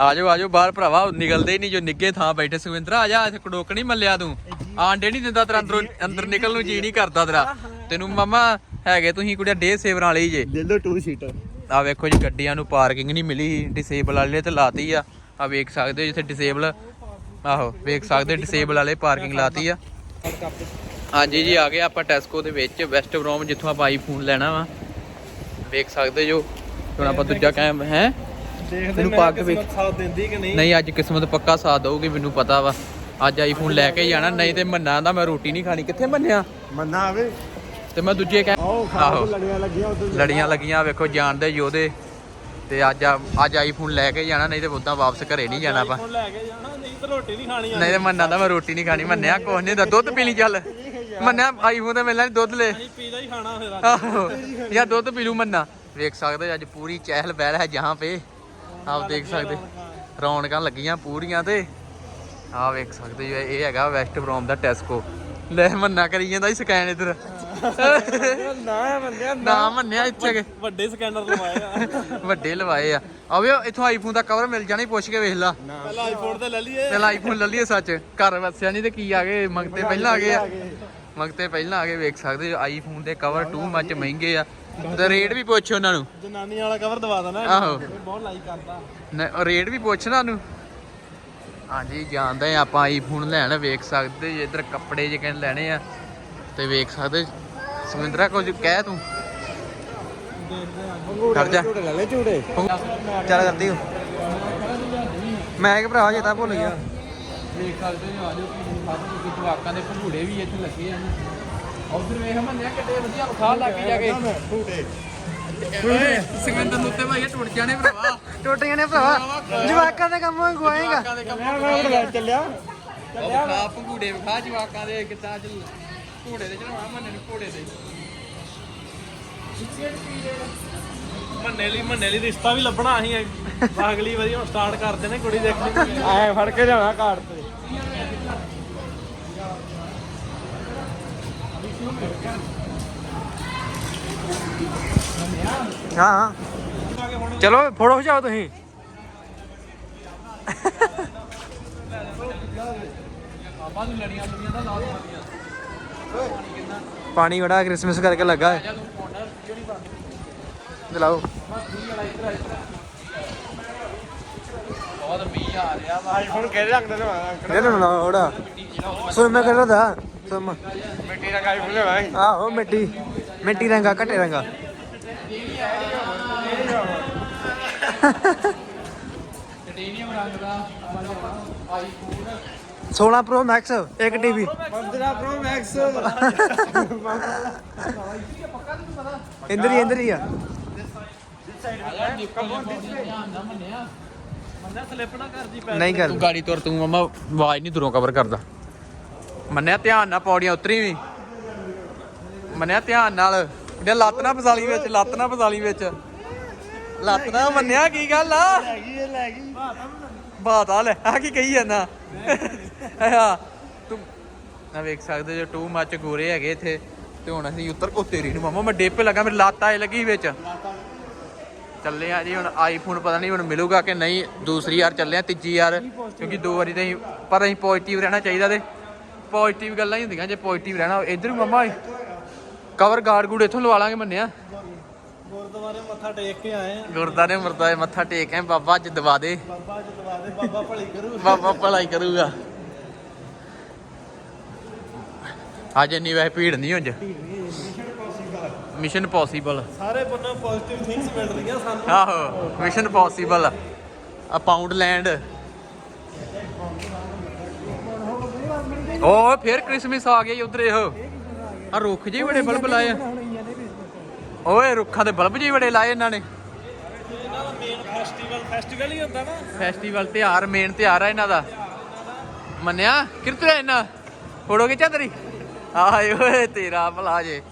ਆਜੋ ਆਜੋ ਬਾਹਰ ਭਰਾਵਾ ਨਿਕਲਦੇ ਹੀ ਨਹੀਂ ਜੋ ਨਿੱਗੇ ਥਾਂ ਬੈਠੇ ਸੁਖਵਿੰਦਰ ਆ ਜਾ ਇੱਥੇ ਕੜੋਕ ਨਹੀਂ ਮੱਲਿਆ ਤੂੰ। ਆਂਡੇ ਨਹੀਂ ਦਿੰਦਾ ਤੇਰਾ ਅੰਦਰੋਂ ਅੰਦਰ ਨਿਕਲ ਨੂੰ ਜੀ। ਨਹੀਂ ਕਰਦਾ ਤੇਰਾ। ਤੈਨੂੰ ਮੰਮਾ ਹੈਗੇ ਤੁਸੀਂ ਕੁੜੀਆਂ ਡੇ ਸੇਵਰਾਂ ਵਾਲੀ ਜੇ। ਲੈ ਲਓ ਟੂ ਸੀਟਰ ਆ ਵੇਖੋ ਜੀ ਗੱਡੀਆਂ ਨੂੰ ਪਾਰਕਿੰਗ ਨਹੀਂ ਮਿਲੀ ਡਿਸੇਬਲ ਵਾਲੇ ਤੇ ਲਾਤੀ ਆ। ਆ ਵੇਖ ਸਕਦੇ ਜਿੱਥੇ ਡਿਸੇਬਲ ਆਹੋ ਵੇਖ ਸਕਦੇ ਡਿਸੇਬਲ ਵਾਲੇ ਪਾਰਕਿੰਗ ਲਾਤੀ ਆ। ਹਾਂਜੀ ਜੀ ਆ ਗਏ ਆਪਾਂ ਟੈਸਕੋ ਦੇ ਵਿੱਚ ਵੈਸਟ ਬ੍ਰੋਮ ਜਿੱਥੋਂ ਆਪਾਂ ਆਈਫੋਨ ਲੈਣਾ ਵਾ। ਵੇਖ ਸਕਦੇ ਜੋ। ਹੁਣ ਆਪਾਂ ਦੂਜਾ ਕੈਮ ਹੈ? ਦੇਖਦੇ ਤੈਨੂੰ ਮੈਂ ਪਾ ਕੇ ਕਿਸਮਤ ਵੇਖ। ਸਾਥ ਦਿੰਦੀ ਕਿ ਨਹੀਂ। ਨਹੀਂ ਅੱਜ ਕਿਸਮਤ ਪੱਕਾ ਸਾਥ ਦਊਗੀ ਮੈਨੂੰ ਪਤਾ ਵਾ। ਅੱਜ ਆਈਫੋਨ ਲੈ ਕੇ ਜਾਣਾ ਨਹੀਂ ਤੇ ਮੰਨਾ ਦਾ ਮੈਂ ਰੋਟੀ ਨਹੀਂ ਖਾਣੀ। ਕਿੱਥੇ ਮੰਨਿਆ? ਮੰਨਾ ਆਵੇ ਤੇ ਮੈਂ ਦੂਜੇ ਕੈਮ ਆਓ ਆਹੋ। ਲੜੀਆਂ ਲੱਗੀਆਂ ਉਧਰ ਲੜੀਆਂ ਲੱਗੀਆਂ ਵੇਖੋ ਜਾਣਦੇ ਯੋਧੇ। ਤੇ ਅੱਜ ਅੱਜ ਆਈਫੋਨ ਲੈ ਕੇ ਜਾਣਾ ਨਹੀਂ ਤੇ ਉਦਾਂ ਵਾਪਸ ਘਰੇ ਨਹੀਂ ਜਾਣਾ ਆਪਾਂ। ਹੁਣ ਲੈ ਕੇ ਜਾਣਾ ਨਹੀਂ ਤਾਂ ਰੋਟੀ ਨਹੀਂ ਖਾਣੀ ਨਹੀਂ ਤੇ ਮੰਨਾ ਦਾ ਮੈਂ ਰੋਟੀ ਨਹੀਂ ਖਾਣੀ ਮੰਨਿਆ ਕੁਛ ਨਹੀਂ ਦਾ ਦੁੱਧ ਪੀ ਲਈ ਚੱਲ। ਮੰਨਿਆ ਆਈਫੋਨ ਤੇ ਮਿਲਣਾ ਨੀ, ਦੁੱਧ ਲੈ। ਅਸੀਂ ਪੀਲਾ ਹੀ ਖਾਣਾ ਫਿਰ ਅੱਜ। ਆਹੋ ਯਾ ਦੁੱਧ ਪੀ ਲੂ ਮੰਨਾ। ਵੇਖ ਸਕਦੇ ਹੋ ਅੱਜ ਪੂਰੀ ਚਹਿਲ ਪਹਿਲ ਹੈ ਜਹਾਂ ਪੇ। ਆਪ ਦੇਖ ਸਕਦੇ। ਰੌਣਕਾਂ ਲੱਗੀਆਂ ਪੂਰੀਆਂ ਤੇ। ਆਹ ਵੇਖ ਸਕਦੇ ਹੋ ਇਹ ਹੈਗਾ ਵੈਸਟ ਬ੍ਰੋਮ ਦਾ ਟੈਸਕੋ। ਲੈ ਮੰਨਾ ਕਰੀ ਜਾਂਦਾ ਸੀ ਸਕੈਨ ਇਧਰ। ਨਾ ਬੰਦਿਆ ਨਾ। ਮੰਨਿਆ ਇੱਥੇ ਕਿ। ਵੱਡੇ ਸਕੈਨਰ ਲਵਾਏ ਆ। ਵੱਡੇ ਲਵਾਏ ਆ। ਆਵੇ ਇਥੋਂ ਆਈਫੋਨ ਦਾ ਕਵਰ ਮਿਲ ਜਾਣਾ ਹੀ ਪੁੱਛ ਕੇ ਵੇਖ ਲਾ। ਪਹਿਲਾਂ ਆਈਫੋਨ ਤੇ ਲੈ ਲਈਏ। ਪਹਿਲਾਂ ਆਈਫੋਨ ਲੈ ਲਈਏ ਸੱਚ। ਘਰ ਵਸਿਆ ਨਹੀਂ ਤੇ ਕੀ ਆ ਗਏ ਮੰਗਤੇ ਪਹਿਲਾਂ ਆ ਗਏ ਆ। ਮੰਗਤੇ ਪਹਿਲਾਂ ਆ ਗਏ ਵੇਖ ਸਕਦੇ ਹੋ ਆਈਫੋਨ ਦੇ ਕਵਰ ਟੂ ਮੱਚ ਮਹਿੰਗੇ ਆ। ਤੇ ਰੇਟ ਵੀ ਪੁੱਛ ਉਹਨਾਂ ਨੂੰ। ਜਨਾਨੀ ਵਾਲਾ ਕਵਰ ਦਵਾ ਦੇਣਾ। ਆਹੋ। ਬਹੁਤ ਲਾਈਕ ਕਰਦਾ। ਰੇਟ ਵੀ ਪੁੱਛ ਉਹਨਾਂ। ਨੂੰ ਹਾਂਜੀ ਜਾਣਦੇ ਆ ਆਪਾਂ ਆਈਫੋਨ ਲੈਣ ਵੇਖ ਸਕਦੇ ਜੇ ਇੱਧਰ ਕੱਪੜੇ ਜੇ ਕਹਿੰਦੇ ਲੈਣੇ ਆ। ਤੇ ਵੇਖ ਸਕਦੇ। ਸਮਿੰਦਰਾ ਕੁਝ ਕਹਿ ਤੂੰ? ਖੜ ਜਾ। ਝੂੜੇ ਲੈ ਲੈ ਝੂੜੇ ਚੱਲ ਕਰਦੀ ਹੋ। ਮੈਂ ਕਿ ਭਰਾ ਜੇ ਤਾਂ ਭੁੱਲ ਗਿਆ। ਵੇਖ ਸਕਦੇ ਹੋ ਆਜੋ ਕਿ ਜਵਾਕਾਂ ਦੇ ਭੰਗੂੜੇ ਵੀ ਇੱਥੇ ਲੱਗੇ ਆ। ਉਧਰ ਵੇਖ ਮੰਨਿਆ ਕਿੱਡੇ ਵਧੀਆ ਵਿਖਾ ਲੱਗ ਜਾ ਕੇ। ਝੂਟੇ ਸਿਕੰਦਰ ਨੂੰ ਉੱਤੇ ਭਾਈ ਟੁੱਟ ਜਾਣੇ ਭਰਾਵਾ। ਟੁੱਟੀਆਂ ਨੇ ਭਰਾ ਜਵਾਕਾਂ ਦੇ ਕੰਮ ਗਵਾਏਗਾ। ਜਵਾਕਾਂ ਦੇ ਕੰਮ ਮੈਂ ਚੱਲਿਆ। ਉਹ ਵਿਖਾ ਭੰਗੂੜੇ ਵਿਖਾ ਜਵਾਕਾਂ ਦੇ ਕਿੱਦਾਂ ਚੱਲ ਘੋੜੇ ਤੇ ਚੜਾਉਣਾ ਮੰਨੇ ਨੂੰ ਘੋੜੇ ਤੇ ਮੰਨੇ ਲਈ ਮੰਨੇ ਲਈ ਰਿਸ਼ਤਾ ਵੀ ਲੱਭਣਾ ਅਸੀਂ। ਅਗਲੀ ਵਾਰੀ ਹੁਣ ਸਟਾਰਟ ਕਰਦੇ ਨੇ ਕੁੜੀ ਦੇਖਣੀ। ਐ ਫੜ ਕੇ ਜਾਣਾ ਕਾਰਡ ਹਾਂ ਹਾਂ। ਚਲੋ ਫੋਟੋ ਖਿਚਾਓ ਤੁਸੀਂ। ਨੂੰ ਪਾਣੀ ਬੜਾ ਕ੍ਰਿਸਮਸ ਕਰਕੇ ਲੱਗਾ ਹੈ। ਚਲਾਓ ਬਹੁਤ ਮੀਂਹ ਆ ਰਿਹਾ ਵਾ। ਆਈਫੋਨ ਕਿਹੜੇ ਰੰਗ ਦਾ ਲਵਾਇਆ ਦੇ ਨਾ ਨਾ ਉਹਦਾ? ਸੋ ਮੈਂ ਕਹਿੰਦਾ ਦਾ? ਸੋ ਮੈਂ ਮਿੱਟੀ ਦਾ ਆਈਫੋਨ ਲਵਾਇਆ ਆਹੋ ਮਿੱਟੀ ਮਿੱਟੀ ਰੰਗਾ ਘਟੇ ਰੰਗਾ। ਟੀਨੀਅਮ ਰੰਗ ਦਾ ਆਈਫੋਨ 16 Pro Max ਇੱਕ ਟੀਵੀ 15 ਪ੍ਰੋ ਮੈਕਸ ਇੰਦਰ ਹੀ ਇੰਦਰ ਹੀ ਆ ਨਹੀਂ ਗੱਲ ਤੂੰ ਗਾੜੀ ਤੁਰ ਤੂੰ ਮਮਾ ਆਵਾਜ਼ ਨਹੀਂ ਦੂਰੋਂ ਕਵਰ ਕਰਦਾ। ਮੰਨਿਆ ਧਿਆਨ ਨਾਲ ਪੌੜੀਆਂ ਉਤਰੀ ਵੀ। ਮੰਨਿਆ ਧਿਆਨ ਨਾਲ। ਇਹਦੇ ਲੱਤ ਨਾ ਫਸਾਲੀ ਵਿੱਚ, ਲੱਤ ਨਾ ਫਸਾਲੀ ਵਿੱਚ। ਲੱਤ ਨਾ ਮੰਨਿਆ ਕੀ ਗੱਲ ਆ? ਲੈ ਗਈ ਲੈ ਗਈ ਬਾਤਾ ਲੈ ਆ ਕੀ ਕਹੀ ਜਾਂਦਾ? ਆ ਤੂੰ ਨਾ ਵੇਖ ਸਕਦੇ ਜੋ ਟੂ ਮੱਚ ਗੋਰੇ ਹੈਗੇ ਇੱਥੇ। ਤੇ ਹੁਣ ਅਸੀਂ ਉੱਤਰ ਕੋ ਤੇਰੀ ਨੂੰ। ਮਮਾ, ਮੈਂ ਡੇਪੇ ਲੱਗਾ, ਮੇਰੀ ਲੱਤ ਆਏ ਲੱਗੀ ਵਿੱਚ। ਚੱਲੇ ਆ ਜੀ, ਹੁਣ ਆਈਫੋਨ ਪਤਾ ਨਹੀਂ ਹੁਣ ਮਿਲੂਗਾ ਕਿ ਨਹੀਂ। ਦੂਸਰੀ ਯਾਰ ਚੱਲੇ ਆ, ਤੀਜੀ ਯਾਰ ਕਿਉਂਕਿ ਦੋ ਵਾਰੀ ਤਾਂ ਅਸੀਂ ਪਰ ਅਸੀਂ ਪੋਜ਼ਿਟਿਵ ਰਹਿਣਾ ਚਾਹੀਦਾ ਤੇ। ਪੋਜ਼ਿਟਿਵ ਗੱਲਾਂ ਹੀ ਹੁੰਦੀਆਂ ਜੇ ਪੋਜ਼ਿਟਿਵ ਰਹਿਣਾ ਇਧਰ ਮਮਾ ਕਵਰ ਗਾਰਡ ਗੂੜ ਇੱਥੋਂ ਲਵਾ ਲਾਂਗੇ ਮੰਨਿਆ। ਗੁਰਦੁਆਰੇ ਮੱਥਾ ਟੇਕ ਕੇ ਆਏ ਆ। ਗੁਰਦਾਰੇ ਮਰਦਾਏ ਮੱਥਾ ਟੇਕ ਆਏ ਬਾਬਾ ਅੱਜ ਦਵਾ ਦੇ। ਬਾਬਾ ਜੀ ਦਵਾ ਦੇ ਬਾਬਾ ਭਲੀ ਕਰੂ ਬਾਬਾ ਭਲਾਈ ਕਰੂਗਾ। ਅੱਜ ਇੰਨੀ ਵੈਸੇ ਭੀੜ ਨਹੀਂ ਹੁੰਜ। ਮਿਸ਼ਨ ਪੋਸੀਬਲ ਸਾਰੇ ਬੰਨੋਂ ਪੋਜ਼ਿਟਿਵ ਥਿੰਗਸ ਮਿਲ ਰਹੀਆਂ ਸਾਨੂੰ। ਆਹੋ ਮਿਸ਼ਨ ਪੋਸੀਬਲ ਆ ਪਾਉਂਡ ਲੈਂਡ ਓ, ਫਿਰ ਕ੍ਰਿਸਮਸ ਆ ਗਿਆ ਉਧਰ ਇਹੋ ਆ ਰੁੱਖ ਜਿਹੇ ਬੜੇ ਬਲਬ ਲਾਏ ਆ। ਓਏ, ਰੁੱਖਾਂ ਦੇ ਬਲਬ ਜਿਹੇ ਬੜੇ ਲਾਏ ਇਹਨਾਂ ਨੇ। ਇਹਨਾਂ ਦਾ ਮੇਨ ਫੈਸਟੀਵਲ ਫੈਸਟੀਵਲ ਹੀ ਹੁੰਦਾ ਨਾ ਫੈਸਟੀਵਲ ਤਿਉਹਾਰ ਮੇਨ ਤਿਉਹਾਰ ਆ ਇਹਨਾਂ ਦਾ। ਮੰਨਿਆ? ਕਿਰਤੂ ਇਹਨਾਂ? ਫੋੜੋਗੇ ਚੰਦਰੀ ਆਏ ਓਏ, ਤੇਰਾ ਭਲਾ ਜੇ।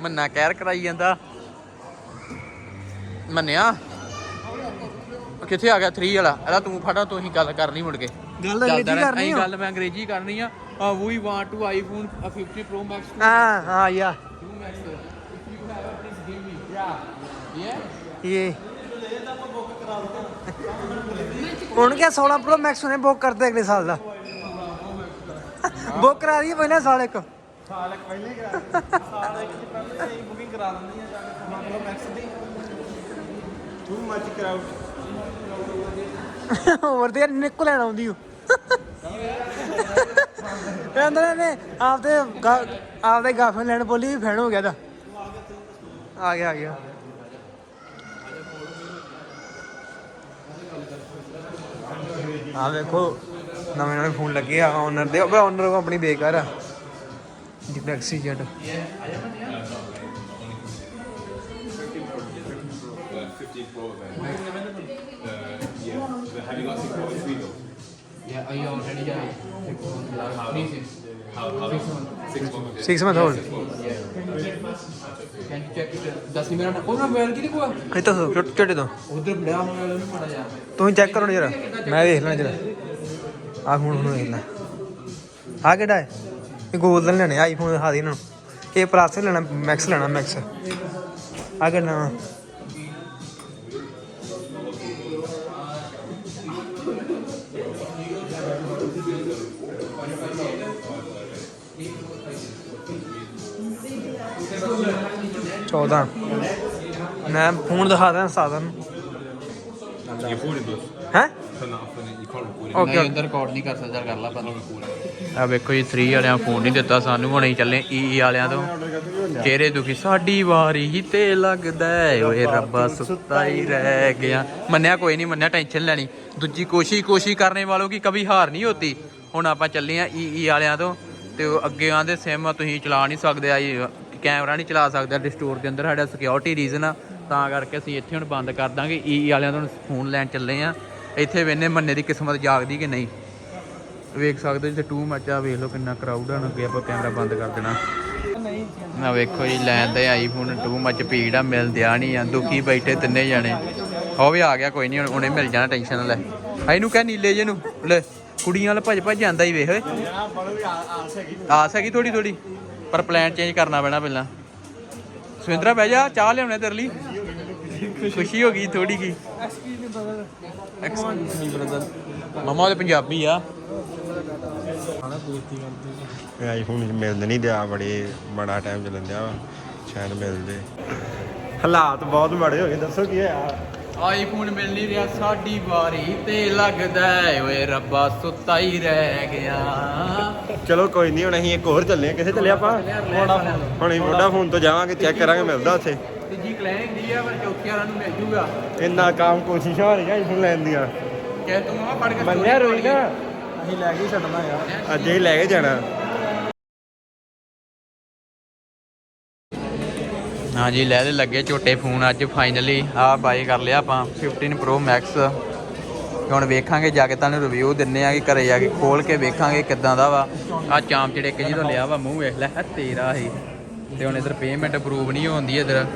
ਮੰਨਾ ਕਹਿਰ ਕਰਾਈ ਜਾਂਦਾ। ਮੰਨਿਆ? ਉਹ ਕਿੱਥੇ ਆ ਗਿਆ 3 ਵਾਲਾ? ਇਹਦਾ ਤੂੰ ਫੜਾ, ਤੂੰ ਹੀ ਗੱਲ ਕਰਨੀ ਮੁੜ ਕੇ। ਗੱਲ ਅੰਗਰੇਜ਼ੀ ਕਰਨੀ ਅਸੀਂ ਆ। ਗੱਲ ਮੈਂ ਅੰਗਰੇਜ਼ੀ ਕਰਨੀ ਆ। We want to iPhone 50 pro max ਹਾਂ ਹਾਂ ਯਾ। Yeah. ਇਹ ਹੁਣ ਕਿਆ 16 Pro Max ਉਹਨੇ ਬੁੱਕ ਕਰਦੇ ਅਗਲੇ ਸਾਲ ਦਾ? ਬੁੱਕ ਕਰਾ ਦਈਏ ਪਹਿਲਾਂ ਸਾਲ ਇੱਕ। ਸਾਲ ਇੱਕ ਪਹਿਲੇ ਕਰਾ ਸਾਲ ਇੱਕ ਦੀ ਪਹਿਲੇ ਹੀ ਬੁਕਿੰਗ ਕਰਾ ਦਿੰਦੀ ਆ ਜਾ ਕੇ ਮੰਨ ਮੈਕਸ ਦੀ। ਟੂ ਮੱਚ ਕਰਾਊਡ ਹੋਰ ਤੇ ਨਿੱਕੋ ਲੈਣ ਆਉਂਦੀ ਉਹ ਕਹਿੰਦੇ ਨੇ ਆਪਦੇ ਗਾ- ਆਪਦੇ ਗਾਫਨ ਲੈਣ ਬੋਲੀ ਫੈਨ ਹੋ ਗਿਆ ਦਾ ਆ ਗਿਆ ਆ ਗਿਆ। ਆ ਵੇਖੋ, ਨਵੇਂ ਨਵੇਂ ਫੋਨ ਲੱਗੇ ਆ ਓਨਰ ਦੇ। ਉਹ ਓਨਰ ਕੰਪਨੀ ਬੇਕਾਰ ਆ। ਡਿਪੈਕਸੀ ਜੈਟ yeah I already got it 6 month old can you check it? ਦੱਸ ਨਹੀਂ ਮੇਰਾ ਉਹ ਨਾ ਮੋਬਾਈਲ ਕਿਹਦੇ ਕੋਲ ਇਹ ਤਾਂ ਛੋਟੇ ਛੋਟੇ ਤੋਂ ਉਧਰ ਬੜਿਆ ਮੋਬਾਈਲ ਉਹਨੂੰ ਮਾੜਾ ਜਾ ਤੁਸੀਂ ਚੈੱਕ ਕਰੋ ਜਰਾ ਮੈਂ ਵੇਖ ਲੈਣਾ ਜਰਾ ਆ ਫੋਨ ਹੁਣ ਵੇਖ ਲੈ ਆ ਕਿਹੜਾ ਹੈ ਇਹ ਗੋਲਡਨ ਲੈਣੇ ਆਈਫੋਨ ਦਿਖਾ ਦੇ ਇਹਨਾਂ ਨੂੰ ਇਹ ਪਲੱਸ ਲੈਣਾ ਮੈਕਸ ਲੈਣਾ ਮੈਕਸ ਆ ਕਿਹੜਾ ਵਾ? ਚੌਦਾਂ। ਮੈਂ ਫੋਨ ਦਿਖਾ ਦਾਂ ਸਾਧਨ। ਇਹ ਫੋਨ ਦੋ ਹੈ? Turn off and you can't record it. Okay ਨਹੀਂ ਅੰਦਰ ਰਿਕਾਰਡ ਨਹੀਂ ਕਰ ਸਕਦਾ ਕਰ ਲਾ ਪਰ ਆ ਵੇਖੋ ਜੀ 3 ਵਾਲਿਆਂ ਫੋਨ ਨਹੀਂ ਦਿੱਤਾ ਸਾਨੂੰ ਹੁਣ ਅਸੀਂ ਚੱਲੇ ਈ ਵਾਲਿਆਂ ਤੋਂ। ਚਿਹਰੇ ਦੁਖੀ ਸਾਡੀ ਵਾਰੀ ਹੀ ਤੇ ਲੱਗਦਾ ਓਏ ਰੱਬਾ ਸੁੱਤਾ ਹੀ ਰਹਿ ਗਿਆ। ਮੰਨਿਆ ਕੋਈ ਨਹੀਂ ਮੰਨਿਆ ਟੈਨਸ਼ਨ ਲੈਣੀ। ਦੂਜੀ ਕੋਸ਼ਿਸ਼ ਕੋਸ਼ਿਸ਼ ਕਰਨੇ ਵਾਲੋ ਕੀ ਕभी ਹਾਰ ਨਹੀਂ ਹੋਤੀ। ਹੁਣ ਆਪਾਂ ਚੱਲੇ ਆ ਈ ਵਾਲਿਆਂ ਤੋਂ ਤੇ ਉਹ ਅੱਗੇ ਆਂਦੇ ਸਿਮ ਤੁਸੀਂ ਚਲਾ ਨਹੀਂ ਸਕਦੇ ਆ ਕੈਮਰਾ ਨਹੀਂ ਚਲਾ ਸਕਦੇ ਡਿਸਟੋਰ ਦੇ ਅੰਦਰ, ਸਾਡਾ ਸਿਕਿਉਰਿਟੀ ਰੀਜ਼ਨ ਆ। ਤਾਂ ਕਰਕੇ ਅਸੀਂ ਇੱਥੇ ਹੁਣ ਬੰਦ ਕਰ ਦਾਂਗੇ। ਈ ਵਾਲਿਆਂ ਤੋਂ ਫੋਨ ਲੈਣ ਚੱਲੇ ਆ। ਇੱਥੇ ਵੇਨੇ ਮੰਨੇ ਦੀ ਕਿਸਮਤ ਜਾਗਦੀ ਕਿ ਨਹੀਂ? ਵੇਖ ਸਕਦੇ ਜਿੱਥੇ ਟੂ ਮੈਚ ਆ, ਵੇਖ ਲਓ ਕਿੰਨਾ ਕਰਾਊਡ ਆ ਅੱਗੇ ਆਪਾਂ ਕੈਮਰਾ ਬੰਦ ਕਰ ਦੇਣਾ। ਨਾ ਵੇਖੋ ਜੀ, ਲੈਣ ਦੇ ਆਈਫੋਨ ਟੂ ਮੈਚ ਭੀੜ ਆ ਮਿਲਦਿਆ ਨਹੀਂ ਆ, ਦੁਖੀ ਬੈਠੇ ਤਿੰਨੇ ਜਾਣੇ। ਉਹ ਵੀ ਆ ਗਿਆ, ਕੋਈ ਨਹੀਂ ਉਹਨੇ ਮਿਲ ਜਾਣਾ ਟੈਨਸ਼ਨ ਨਾ ਲੈ ਇਹਨੂੰ ਕਹਿ ਨੀਲੇ ਜੇ ਨੂੰ। ਲੈ, ਕੁੜੀਆਂ ਵਾਲਾ ਭੱਜ ਭੱਜ ਜਾਂਦਾ ਹੀ ਵੇਖ ਆਸ ਹੈਗੀ ਥੋੜੀ ਥੋੜੀ ਪਰ ਪਲਾਨ ਚੇਂਜ ਕਰਨਾ ਪੈਣਾ ਪਹਿਲਾਂ। ਸੁਿੰਦਰਾ ਬਹਿ ਜਾ ਚਾਹ ਲਿਆਉਣੇ ਤੇਰੇ ਲਈ। ਖੁਸ਼ੀ ਹੋ ਗਈ ਥੋੜੀ ਕੀ ਐਕਸਕਿਊਜ਼ ਮੀ ਬ੍ਰਦਰ ਮਮਾ ਉਹਦੇ ਪੰਜਾਬੀ ਆ। ਆਈਫੋਨ ਮਿਲਦੇ ਨਹੀਂ ਦਿਆ ਬੜੇ ਬੜਾ ਟਾਈਮ ਚੱਲਣ ਦਿਆ ਵਾ। ਸ਼ਾਇਦ ਮਿਲਦੇ। ਹਾਲਾਤ ਬਹੁਤ ਮਾੜੇ ਹੋ ਗਏ ਦੱਸੋ ਕੀ ਹੈ ਆਈਫੋਨ ਮਿਲ ਨਹੀਂ ਰਿਹਾ ਸਾਡੀ ਵਾਰੀ ਤੇ ਲੱਗਦਾ ਓਏ ਰੱਬਾ ਸੁੱਤਾ ਹੀ ਰਹਿ ਗਿਆ। ਚਲੋ ਕੋਈ ਨਹੀਂ ਹੁਣ ਅਸੀਂ ਇੱਕ ਹੋਰ ਚੱਲੇ ਆ ਕਿੱਥੇ ਚੱਲੇ ਆਪਾਂ? ਹੁਣ। ਅਸੀਂ ਵੋਡਾਫੋਨ ਤੋਂ ਜਾਵਾਂਗੇ ਚੈੱਕ ਕਰਾਂਗੇ ਮਿਲਦਾ ਉੱਥੇ। ਤੀਜੀ ਕਲੈਨ ਦੀ ਆ ਪਰ ਚੌਥੀ ਵਾਲਾ ਨੂੰ ਮਿਲ ਜੂਗਾ। ਇੰਨਾ ਕੰਮ ਕੋਸ਼ਿਸ਼ਾਂ ਹੋ ਰਹੀਆਂ ਆਈਫੋਨ ਲੈਣ ਦੀਆਂ। ਕਿ ਤੂੰ ਮਮਾ ਪੜ ਕੇ ਮੰਨਿਆ ਰੋਈ ਨਾ? ਅਸੀਂ ਲੈ ਕੇ ਛੱਡਣਾ ਯਾਰ। ਅੱਜ ਹੀ ਲੈ ਕੇ ਜਾਣਾ। ਹਾਂਜੀ, ਲੈ ਲੈ ਲੱਗੇ ਝੋਟੇ ਫੋਨ ਅੱਜ ਫਾਈਨਲੀ ਆ ਬਾਈ ਕਰ ਲਿਆ ਆਪਾਂ 15 Pro Max ਹੁਣ ਵੇਖਾਂਗੇ, ਜਾ ਕੇ ਤੁਹਾਨੂੰ ਰਿਵਿਊ ਦਿੰਨੇ ਆ ਕਿ ਘਰੇ ਜਾ ਕੇ ਖੋਲ ਕੇ ਵੇਖਾਂਗੇ ਕਿੱਦਾਂ ਦਾ ਵਾ। ਆ ਚਾਂਪ ਜਿਹੜੇ ਕਿ ਜਿਹਦੋਂ ਲਿਆ ਵਾ ਮੂੰਹ, ਵੇਖ ਲੈ, ਤੇਰਾ ਹੀ। ਤੇ ਹੁਣ ਇਧਰ ਪੇਮੈਂਟ ਅਪਰੂਵ ਨਹੀਂ ਹੁੰਦੀ ਇਧਰ।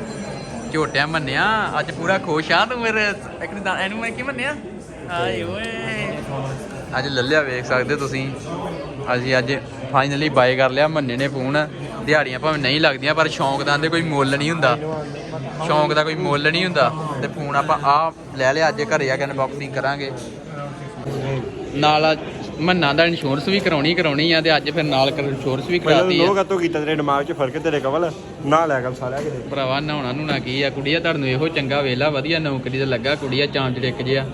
ਝੋਟਿਆ ਮੰਨਿਆ, ਅੱਜ ਪੂਰਾ ਖੁਸ਼ ਆ ਤੂੰ ਮੇਰੇ ਇੱਕ ਦਿਨ ਇਹਨੂੰ ਮੈਂ ਕੀ ਮੰਨਿਆ? ਆਏ ਓਏ। ਅੱਜ ਲੱਲਿਆ, ਵੇਖ ਸਕਦੇ ਤੁਸੀਂ। ਅਸੀਂ ਅੱਜ ਫਾਈਨਲੀ ਬਾਏ ਕਰ ਲਿਆ, ਮੰਨੇ ਨੇ ਫੋਨ। ਦਿਹਾੜੀਆਂ ਭਾਵੇਂ ਨਹੀਂ ਲੱਗਦੀਆਂ ਪਰ ਸ਼ੌਂਕ ਦਾ ਕੋਈ ਮੁੱਲ ਨਹੀਂ ਹੁੰਦਾ। ਸ਼ੌਂਕ ਦਾ ਕੋਈ ਮੁੱਲ ਨਹੀਂ ਹੁੰਦਾ। ਤੇ ਫੋਨ ਆਪਾਂ ਆ ਲੈ ਲਿਆ ਅੱਜ ਘਰੇ ਆ ਕੇ ਅਨਬਾਕਸਿੰਗ ਕਰਾਂਗੇ। ਨਾਲ ਆ ਮੰਨਾ ਦਾ ਇੰਸ਼ੋਰੈਂਸ ਵੀ ਕਰਾਉਣੀ ਕਰਾਉਣੀ ਆ ਤੇ ਅੱਜ ਫਿਰ ਨਾਲ ਇੰਸ਼ੋਰੈਂਸ ਵੀ ਕਰਾਤੀ ਆ। ਲੋਕ ਤੋਂ ਕੀਤਾ ਤੇਰੇ ਦਿਮਾਗ 'ਚ ਫ਼ਰਕ ਤੇਰੇ ਕਵਲ? ਨਾ ਲੈ ਕਰ ਸਾਰਿਆ ਕਿਤੇ। ਭਰਾਵਾ ਨਹਾਉਣਾ ਨੂੰ ਨਾ ਕੀ ਆ? ਕੁੜੀਆ ਤੁਹਾਨੂੰ ਇਹੋ ਚੰਗਾ ਵੇਲਾ ਵਧੀਆ ਨੌਕਰੀ ਤੇ ਲੱਗਾ ਕੁੜੀਆ ਚਾਂਚ ਡਿੱਕ ਜਿਆ।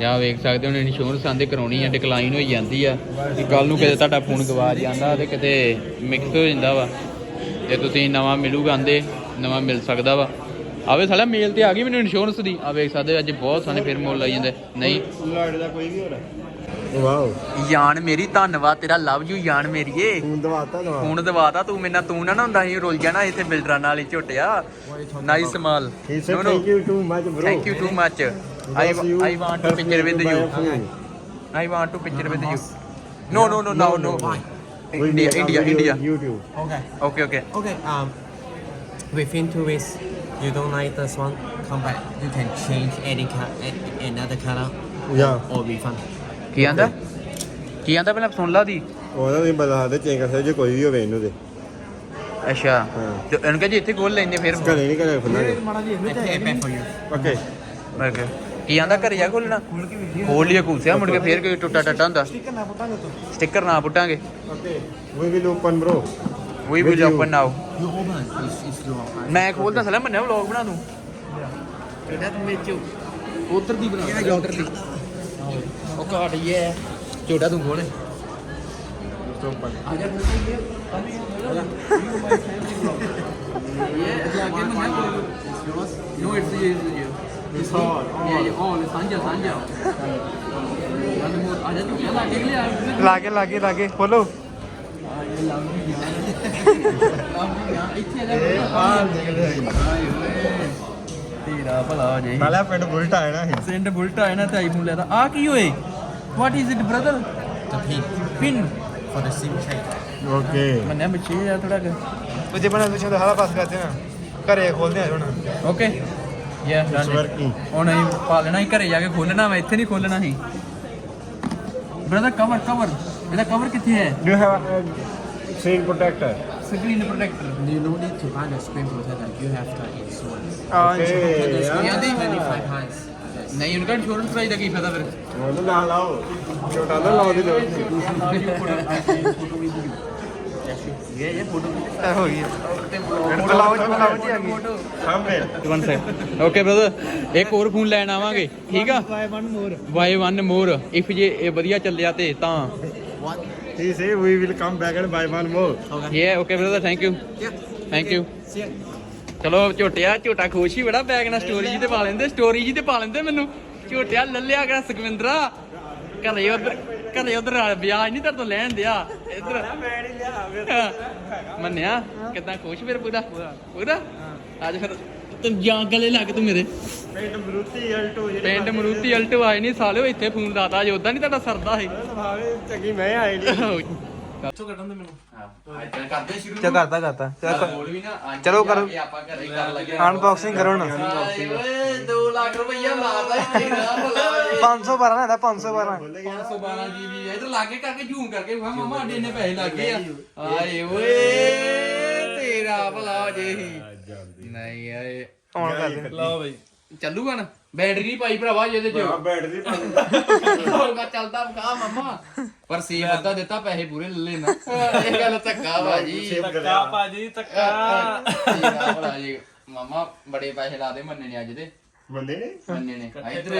ਜਾਂ ਵੇਖ ਸਕਦੇ ਹੋ ਇੰਸ਼ੋਰੈਂਸ ਆਂਦੇ ਕਰਾਉਣੀ ਆ ਡਿਕਲਾਈਨ ਹੋਈ ਜਾਂਦੀ ਆ। ਕਿ ਕੱਲ ਨੂੰ ਕਿਤੇ ਤੁਹਾਡਾ ਫੋਨ ਗਵਾ ਜਾਂਦਾ ਤੇ ਕਿਤੇ ਮਿਕਸ ਹੋ ਜਾਂਦਾ ਵਾ। ਜੇ ਤੁਸੀਂ ਨਵਾਂ ਮਿਲੂਗਾ ਆਂਦੇ, ਨਵਾਂ ਮਿਲ ਸਕਦਾ ਵਾ। ਆਵੇ ਸਾਲਾ ਮੇਲ ਤੇ ਆ ਗਈ ਮੈਨੂੰ ਇੰਸ਼ੋਰੈਂਸ ਦੀ। ਆ ਵੇਖ ਸਕਦੇ ਅੱਜ ਬਹੁਤ ਸੋਹਣੇ ਫਿਰ ਮੋਲ ਲਾਈ ਜਾਂਦੇ। ਨਹੀਂ। ਲਾਈਟ ਦਾ ਕੋਈ ਵੀ ਹੋਰ ਵਾਓ ਯਾਨ ਮੇਰੀ ਧੰਨਵਾਦ ਤੇਰਾ ਲਵ ਯੂ ਯਾਨ ਮੇਰੀਏ ਫੋਨ ਦਵਾਤਾ ਦਵਾ ਫੋਨ ਦਵਾਤਾ ਤੂੰ ਮੈਨਾਂ ਤੂੰ ਨਾ ਨਾ ਹੁੰਦਾ ਸੀ ਰੁੱਲ ਜਾਣਾ ਇੱਥੇ ਬਿਲਡਰਾਂ ਨਾਲ ਹੀ ਝੋਟਿਆ ਨਾਈਸ ਮਾਲ ਹੀ ਸੇ thank you too much bro Thank you too much. I, I want to picture with you. I want to picture with you. No, no, no, no, no. India, India, India. YouTube Okay. Okay, okay. Okay. Um, within two weeks, you don't like this one, come back. You can change any color, another color, Yeah. or refund. ਕੀ ਆਂਦਾ? ਕੀ ਆਂਦਾ ਪਹਿਲਾਂ? ਸੁਣ ਲਾ ਦੀ। ਉਹਦਾ ਵੀ ਬਦਲਾ ਦੇ ਚੇਂਜ ਕਰ ਸਕਦੇ ਜੇ ਕੋਈ ਵੀ ਹੋਵੇ ਇਹਨੂੰ ਤੇ ਅੱਛਾ। ਤੇ ਇਹਨੂੰ ਕਹੇ ਇੱਥੇ ਖੋਲ ਲੈਂਦੇ ਫਿਰ। ਘਰੇ ਨਹੀਂ ਘਰੇ ਖੁੱਲਾਂਗੇ I pay it back for you. Okay. Okay. ਕੀ ਆਂਦਾ ਘਰੇ ਜਾ ਖੋਲਣਾ ਖੋਲ ਲਿਆ ਕੂਸਿਆ ਮੁੜ ਕੇ ਫੇਰ ਕੋਈ ਟੁੱਟਾ ਟੱਟਾ ਹੁੰਦਾ। ਸਟicker ਨਾ ਪੁੱਟਾਂਗੇ okay. We will open bro we will open now. ਮੈਂ ਖੋਲਦਾ ਸਲਾ ਮੰਨਿਆ ਵਲੌਗ ਬਣਾ ਦੂੰ ਇਹਦਾ ਤੂੰ ਵਿੱਚ ਉਧਰ ਦੀ ਬਣਾ। ਉਧਰ ਦੀ? ਉਹ ਘਾਟ ਹੀ ਹੈ। ਛੋਟਾ ਤੂੰ ਖੋਲ। ਆ ਜਾ। ਇਹ ਅੱਗੇ ਮੰਨਿਆ ਨੋ ਇਟਸ ਯੂ ਇਸ ਆਲ ਇਹ ਆਲ ਸਾਂਝਾ ਸਾਂਝਾ ਆ ਜਾ ਤੂੰ ਕਿਹੜਾ ਅੱਗੇ ਲਿਆ ਲਾਗੇ ਲਾਗੇ ਲਾਗੇ ਇੱਥੇ ਤੇਰਾ ਭਲਾ ਜੇ ਨਾਲੇ ਪਿੰਡ ਬੁਲਟ ਆਇਆ ਨਾ ਇਹ। ਸੈਂਡ ਬੁਲਟ ਆਇਆ ਨਾ ਤੇ ਆਈਫੋਨ ਲੈਦਾ ਆ ਕੀ ਹੋਏ what is it brother The pin pin. For the SIM change. Okay ਮੰਨਿਆ ਬੱਚੇ ਯਾਰ ਥੋੜਾ ਤੁਝੇ ਬਣਾ ਤੁਝੇ ਤਾਂ ਹਾਲਾ ਪਾਸ ਕਰਦੇ ਨਾ ਘਰੇ ਖੋਲਦੇ ਆ ਹੁਣ। ਓਕੇ ਯਾ ਇਟਸ ਵਰਕਿੰਗ ਹੁਣ ਅਸੀਂ ਪਾ ਲੈਣਾ ਹੀ ਘਰੇ ਜਾ ਕੇ ਖੋਲਣਾ ਮੈਂ ਇੱਥੇ ਨਹੀਂ ਖੋਲਣਾ ਸੀ। ਬ੍ਰਦਰ ਕਵਰ ਕਵਰ ਇਹਦਾ ਕਵਰ ਕਿੱਥੇ ਹੈ? You have screen protector screen protector You don't need to buy the screen protector. You have the insurance. Okay ਜਾਂਦੀ 25 pounds. ਨਹੀਂ ਉਹਨਾਂ ਦਾ ਇੰਸ਼ੋਰੈਂਸ ਦਾ ਕੀ ਫਾਇਦਾ ਫਿਰ ਉਹਨੂੰ ਨਾ ਲਾਓ ਛੋਟਾ ਨਾ ਲਾਓ ਦੀ ਲੋੜ ਨਹੀਂ ਇਹ ਇਹ ਫੋਟੋ ਹੋ ਗਈ ਬੁਲਾਓ ਜੀ ਬੁਲਾਓ ਜੀ ਆ ਗਈ ਸਾਹਮਣੇ ਵਨ ਸੈਕ ਓਕੇ ਬ੍ਰਦਰ ਇੱਕ ਹੋਰ ਫੋਨ ਲੈਣ ਆਵਾਂਗੇ। ਠੀਕ ਆ? Why 1 more why 1 more if ਜੇ ਇਹ ਵਧੀਆ ਚੱਲਿਆ ਤੇ ਤਾਂ। ਹੀ ਸੇ we will come back and bye one more yeah okay brother thank you thank you ਚਲੋ ਝੋਟਿਆ ਝੋਟਾ ਖੁਸ਼ ਹੀ ਬੜਾ ਬੈਗ ਨਾਲ ਸਟੋਰੀ ਜੀ ਤੇ ਪਾ ਲੈਂਦੇ ਸਟੋਰੀ ਜੀ ਤੇ ਪਾ ਲੈਂਦੇ ਮੈਨੂੰ। ਝੋਟਿਆ ਲੱਲਿਆ ਗਿਆ ਸੁਖਵਿੰਦਰਾ। ਘਰੇ ਉਧਰ ਘਰੇ ਉਧਰ ਵਿਆਹ ਨਹੀਂ ਤੇਰੇ ਤੋਂ ਲੈਣ ਦਿਆ। ਇੱਧਰ। ਮੈਂ ਨਹੀਂ ਲਿਆ ਮੰਨਿਆ? ਕਿਦਾਂ ਖੁਸ਼ ਫਿਰ ਪੂਰਾ? ਪੂਰਾ? ਅੱਜ ਫਿਰ ਤੂੰ ਜਾਂ ਗਲੇ ਲੱਗ ਤੂੰ ਮੇਰੇ। ਪਿੰਡ ਮਰੂਤੀ ਅਲਟੋ ਜਿਹੜੇ ਪਿੰਡ ਮਰੂਤੀ ਅਲਟੋ ਆਏ ਨਹੀਂ ਸਾਲਿਓ ਇੱਥੇ ਫੋਨ ਲਾਤਾ ਜੇ ਉਦਾਂ ਨਹੀਂ ਤੁਹਾਡਾ ਸਰਦਾ ਸੀ। ਭਾਵੇਂ ਚੰਗੀ ਮੈਂ ਆਈ ਨਹੀਂ ਕਰਦੇ ਸ਼ੁਰੂ ਚਾ ਕਰਤਾ ਕਰਤਾ ਚੱਲ ਬੋਲ ਵੀ ਨਾ ਚਲੋ ਕਰੋ। ਆਪਾਂ ਘਰੇ ਕਰ ਲੱਗੇ। ਅਨਬਾਕਸਿੰਗ ਕਰੋ ਨਾ। ਓਏ 2 ਲੱਖ ਰੁਪਈਆ ਮਾਰਦਾ ਤੇਰਾ ਭਲਾ ਏ 512 ਨਾ 512 512 ਜੀਬੀ ਇਧਰ ਲਾਗੇ ਕਰਕੇ ਜ਼ੂਮ ਕਰਕੇ ਵਾ ਮਾਮਾ ਅੱਡੇ ਨੇ ਪੈਸੇ ਲੱਗੇ ਆ। ਆਏ ਓਏ ਤੇਰਾ ਭਲਾ ਜੇ। ਹੀ ਨਹੀਂ ਆਏ ਆਨ ਕਰ ਦੇ ਲਓ ਬਈ। ਚੱਲੂਗਾ ਨਾ? ਬੈਟਰੀ ਨਹੀਂ ਪਾਈ ਭਰਾਵਾ ਇਹਦੇ ਚ। ਬੈਟਰੀ ਹੋਰ ਮੈਂ ਚੱਲਦਾ ਕਾ ਮਾਮਾ। ਪਰ ਸੀ ਅੱਧਾ ਦਿੱਤਾ ਪੈਸੇ ਪੂਰੇ ਲੈ ਲੈਣਾ। ਇਹ ਗੱਲ ਧੱਕਾ ਬਾਜੀ ਧੱਕਾ ਭਾਜੀ ਧੱਕਾ। ਤੇਰਾ ਭਲਾ ਜੀ। ਮਾਮਾ ਬੜੇ ਪੈਸੇ ਲਾਦੇ ਮੰਨੇ ਨੇ ਅੱਜ ਦੇ। ਬੰਦੇ ਨੇ? ਮੰਨੇ ਨੇ। ਇਧਰ।